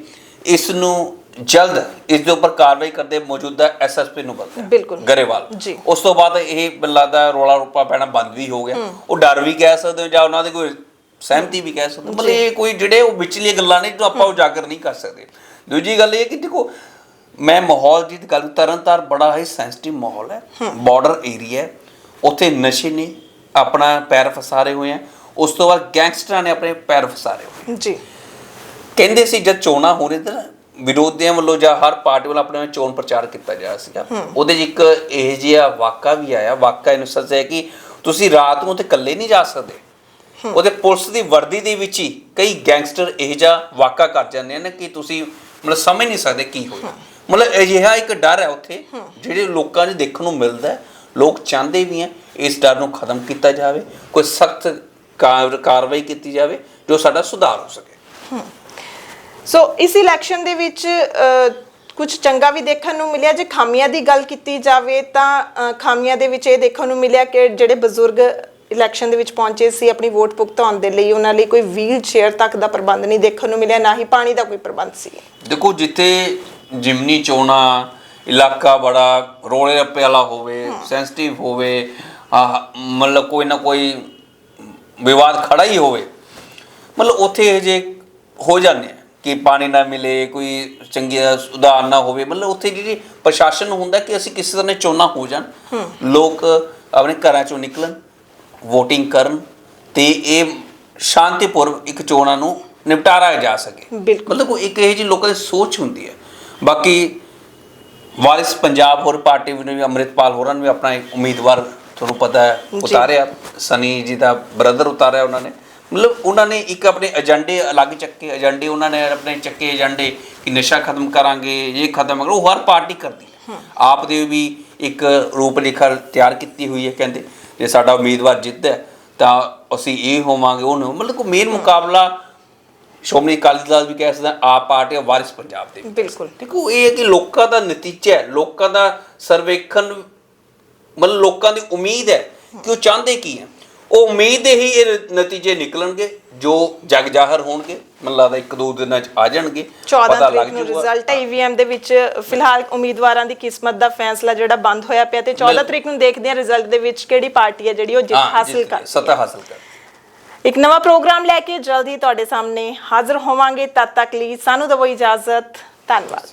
ਇਸ ਨੂੰ ਜਲਦ ਇਸ ਦੇ ਉੱਪਰ ਕਾਰਵਾਈ ਕਰਦੇ ਮੌਜੂਦਾ ਐਸਐਸਪੀ ਨੂੰ ਬਦਲਿਆ। ਬਿਲਕੁਲ। ਗਰੇਵਾਲ। ਉਸ ਤੋਂ ਬਾਅਦ ਇਹ ਲੱਗਦਾ ਰੋਲਾ ਰੁਪਾ ਪੈਣਾ ਬੰਦ ਵੀ ਹੋ ਗਿਆ। ਉਹ ਡਰ ਵੀ ਕਹਿ ਸਕਦੇ ਹੋ ਜਾਂ ਉਹਨਾਂ ਦੇ ਕੋਈ ਸਹਿਮਤੀ ਵੀ ਕਹਿ ਸਕਦੇ ਹੋ। ਮਤਲਬ ਇਹ ਕੋਈ ਜਿਹੜੇ ਉਹ ਵਿਚਲੀਆਂ ਗੱਲਾਂ ਨੇ ਜੋ ਆਪਾਂ ਉਜਾਗਰ ਨਹੀਂ ਕਰ ਸਕਦੇ। ਦੂਜੀ ਗੱਲ ਇਹ ਕਿ ਦੇਖੋ ਮੈਂ ਮਾਹੌਲ ਦੀ ਗੱਲ ਤਰਨਤਾਰ ਬੜਾ ਹੀ ਸੈਂਸਿਟਿਵ ਮਾਹੌਲ ਹੈ। ਬਾਰਡਰ ਏਰੀਆ ਹੈ। ਉੱਥੇ ਨਸ਼ੇ ਨੇ ਆਪਣਾ ਪੈਰ ਫਸਾਰੇ ਹੋਏ ਆ। ਉਸ ਤੋਂ ਬਾਅਦ ਗੈਂਗਸਟਰਾਂ ਨੇ ਆਪਣੇ ਪੈਰ ਫਸਾਰੇ ਹੋਏ। ਜੀ। ਕਹਿੰਦੇ ਸੀ ਜਦ ਚੋਣਾਂ ਹੋ ਰਹੀਆਂ ਤਾਂ ਵਿਰੋਧੀਆਂ ਵੱਲੋਂ ਜਾਂ ਹਰ ਪਾਰਟੀ ਵੱਲੋਂ ਆਪਣੇ ਚੋਣ ਪ੍ਰਚਾਰ ਕੀਤਾ ਜਾ ਸੀਗਾ। ਉਹਦੇ 'ਚ ਇੱਕ ਇਹ ਜਿਹਾ ਵਾਕਾ ਵੀ ਆਇਆ। ਵਾਕਾ ਇਹਨੂੰ ਸੱਚ ਹੈ ਕਿ ਤੁਸੀਂ ਰਾਤ ਨੂੰ ਤੇ ਇਕੱਲੇ ਨਹੀਂ ਜਾ ਸਕਦੇ। ਉਹਦੇ ਪੁਲਿਸ ਦੀ ਵਰਦੀ ਦੇ ਵਿੱਚ ਹੀ ਕਈ ਗੈਂਗਸਟਰ ਇਹ ਜਿਹਾ ਵਾਕਾ ਕਰ ਜਾਂਦੇ ਨੇ ਕਿ ਤੁਸੀਂ ਮਤਲਬ ਸਮਝ ਨਹੀਂ ਸਕਦੇ ਕੀ ਹੋਇਆ। ਮਤਲਬ ਅਜਿਹਾ ਇੱਕ ਡਰ ਹੈ ਉੱਥੇ ਜਿਹੜੇ ਲੋਕਾਂ 'ਚ ਦੇਖਣ ਨੂੰ ਮਿਲਦਾ ਹੈ। ਲੋਕ ਚਾਹੁੰਦੇ ਵੀ ਹੈ ਇਸ ਡਰ ਨੂੰ ਖਤਮ ਕੀਤਾ ਜਾਵੇ ਕੋਈ ਸਖਤ ਕਾਰਵਾਈ ਕੀਤੀ ਜਾਵੇ ਜੋ ਸਾਡਾ ਸੁਧਾਰ ਹੋ ਸਕੇ। ਸੋ ਇਸ ਇਲੈਕਸ਼ਨ ਦੇ ਵਿੱਚ ਕੁਝ ਚੰਗਾ ਵੀ ਦੇਖਣ ਨੂੰ ਮਿਲਿਆ। ਜੇ ਖਾਮੀਆਂ ਦੀ ਗੱਲ ਕੀਤੀ ਜਾਵੇ ਤਾਂ ਖਾਮੀਆਂ ਦੇ ਵਿੱਚ ਇਹ ਦੇਖਣ ਨੂੰ ਮਿਲਿਆ ਕਿ ਜਿਹੜੇ ਬਜ਼ੁਰਗ ਇਲੈਕਸ਼ਨ ਦੇ ਵਿੱਚ ਪਹੁੰਚੇ ਸੀ ਆਪਣੀ ਵੋਟ ਭੁਗਤਾਉਣ ਦੇ ਲਈ ਉਹਨਾਂ ਲਈ ਕੋਈ ਵੀਲ ਚੇਅਰ ਤੱਕ ਦਾ ਪ੍ਰਬੰਧ ਨਹੀਂ ਦੇਖਣ ਨੂੰ ਮਿਲਿਆ ਨਾ ਹੀ ਪਾਣੀ ਦਾ ਕੋਈ ਪ੍ਰਬੰਧ ਸੀ। ਦੇਖੋ ਜਿੱਥੇ ਜਿਮਨੀ ਚੋਣਾ ਇਲਾਕਾ ਬੜਾ ਰੋਲੇ ਰੱਪੇ ਵਾਲਾ ਹੋਵੇ ਸੈਂਸਿਟਿਵ ਹੋਵੇ ਮਤਲਬ ਕੋਈ ਨਾ ਕੋਈ ਵਿਵਾਦ ਖੜਾ ਹੀ ਹੋਵੇ। ਮਤਲਬ ਉੱਥੇ ਇਹ ਜੇ ਹੋ ਜਾਂਦੇ ਆ ਕਿ ਪਾਣੀ ਨਾ ਮਿਲੇ ਕੋਈ ਚੰਗੀ ਸੁਧਾਰ ਨਾ ਹੋਵੇ ਮਤਲਬ ਉੱਥੇ ਜਿਹੜੀ ਪ੍ਰਸ਼ਾਸਨ ਨੂੰ ਹੁੰਦਾ ਕਿ ਅਸੀਂ ਕਿਸੇ ਤਰ੍ਹਾਂ ਚੋਣਾ ਹੋ ਜਾਣ। ਲੋਕ ਆਪਣੇ ਘਰਾਂ ਚੋਂ ਨਿਕਲਣ VOTING ਕਰਨ ਤੇ ਇਹ ਸ਼ਾਂਤੀਪੂਰਵ ਇੱਕ ਚੋਣਾਂ ਨੂੰ ਨਿਪਟਾਰਾ ਜਾ ਸਕੇ। ਮਤਲਬ ਕੋਈ ਇੱਕ ਇਹ ਜੀ ਲੋਕਾਂ ਦੀ ਸੋਚ ਹੁੰਦੀ ਹੈ। ਬਾਕੀ ਵਾਰਿਸ ਪੰਜਾਬ ਹੋਰ ਪਾਰਟੀ ਨੇ ਵੀ ਅੰਮ੍ਰਿਤਪਾਲ ਹੋਰਾਂ ਨੇ ਵੀ ਆਪਣਾ ਇੱਕ ਉਮੀਦਵਾਰ ਤੁਹਾਨੂੰ ਪਤਾ ਹੈ। ਉਤਾਰਿਆ। ਸਨੀ ਜੀ ਦਾ ਬ੍ਰਦਰ ਉਤਾਰਿਆ ਉਹਨਾਂ ਨੇ। ਮਤਲਬ ਉਹਨਾਂ ਨੇ ਇੱਕ ਆਪਣੇ ਏਜੰਡੇ ਅਲੱਗ ਚੱਕੇ ਏਜੰਡੇ ਉਹਨਾਂ ਨੇ ਆਪਣੇ ਚੱਕੇ ਏਜੰਡੇ ਕਿ ਨਸ਼ਾ ਖਤਮ ਕਰਾਂਗੇ ਇਹ ਖਤਮ ਕਰੋ ਉਹ ਹਰ ਪਾਰਟੀ ਕਰਦੀ ਹੈ। ਆਪ ਦੇ ਵੀ ਇੱਕ ਰੂਪ ਰੇਖਾ ਤਿਆਰ ਕੀਤੀ ਹੋਈ ਹੈ ਕਹਿੰਦੇ। ਜੇ ਸਾਡਾ ਉਮੀਦਵਾਰ ਜਿੱਤਦਾ ਤਾਂ ਅਸੀਂ ਇਹ ਹੋਵਾਂਗੇ ਉਹ ਮਤਲਬ ਕੋਈ ਮੇਨ ਮੁਕਾਬਲਾ ਸ਼ੋਮਨੀ ਅਕਾਲੀ ਦਲ ਵੀ ਕਹਿ ਸਕਦੇ ਆ ਪਾਰਟੀ ਵਾਰਿਸ ਪੰਜਾਬ ਦੇ ਬਿਲਕੁਲ। ਦੇਖੋ ਇਹ ਕਿ ਲੋਕਾਂ ਦਾ ਨਤੀਜਾ ਹੈ ਲੋਕਾਂ ਦਾ ਸਰਵੇਖਣ ਮਤਲਬ ਲੋਕਾਂ ਦੀ ਉਮੀਦ ਹੈ ਕਿ ਉਹ ਚਾਹੁੰਦੇ ਕੀ ਹੈ। ਉਹ ਉਮੀਦ ਦੇ ਹੀ ਇਹ ਨਤੀਜੇ ਨਿਕਲਣਗੇ ਜੋ ਜਗ ਜ਼ਾਹਰ ਹੋਣਗੇ ਮੈਨੂੰ ਲੱਗਦਾ ਇੱਕ ਦੋ ਦਿਨਾਂ ਚ ਆ ਜਾਣਗੇ 14 ਤਰੀਕ ਨੂੰ ਰਿਜ਼ਲਟ ਈਵੀਐਮ ਦੇ ਵਿੱਚ ਫਿਲਹਾਲ ਉਮੀਦਵਾਰਾਂ ਦੀ ਕਿਸਮਤ ਦਾ ਫੈਸਲਾ ਜਿਹੜਾ ਬੰਦ ਹੋਇਆ ਪਿਆ ਤੇ 14 ਤਰੀਕ ਨੂੰ ਦੇਖਦੇ ਹਾਂ ਰਿਜ਼ਲਟ ਦੇ ਵਿੱਚ ਕਿਹੜੀ ਪਾਰਟੀ ਹੈ ਜਿਹੜੀ ਉਹ ਜਿੱਤ ਹਾਸਲ ਕਰ ਸੱਤਾ ਹਾਸਲ ਕਰ ਇੱਕ ਨਵਾਂ ਪ੍ਰੋਗਰਾਮ ਲੈ ਕੇ ਜਲਦੀ ਤੁਹਾਡੇ ਸਾਹਮਣੇ ਹਾਜ਼ਰ ਹੋਵਾਂਗੇ। ਤਦ ਤੱਕ ਲਈ ਸਾਨੂੰ ਦਿਓ ਇਜਾਜ਼ਤ। ਧੰਨਵਾਦ।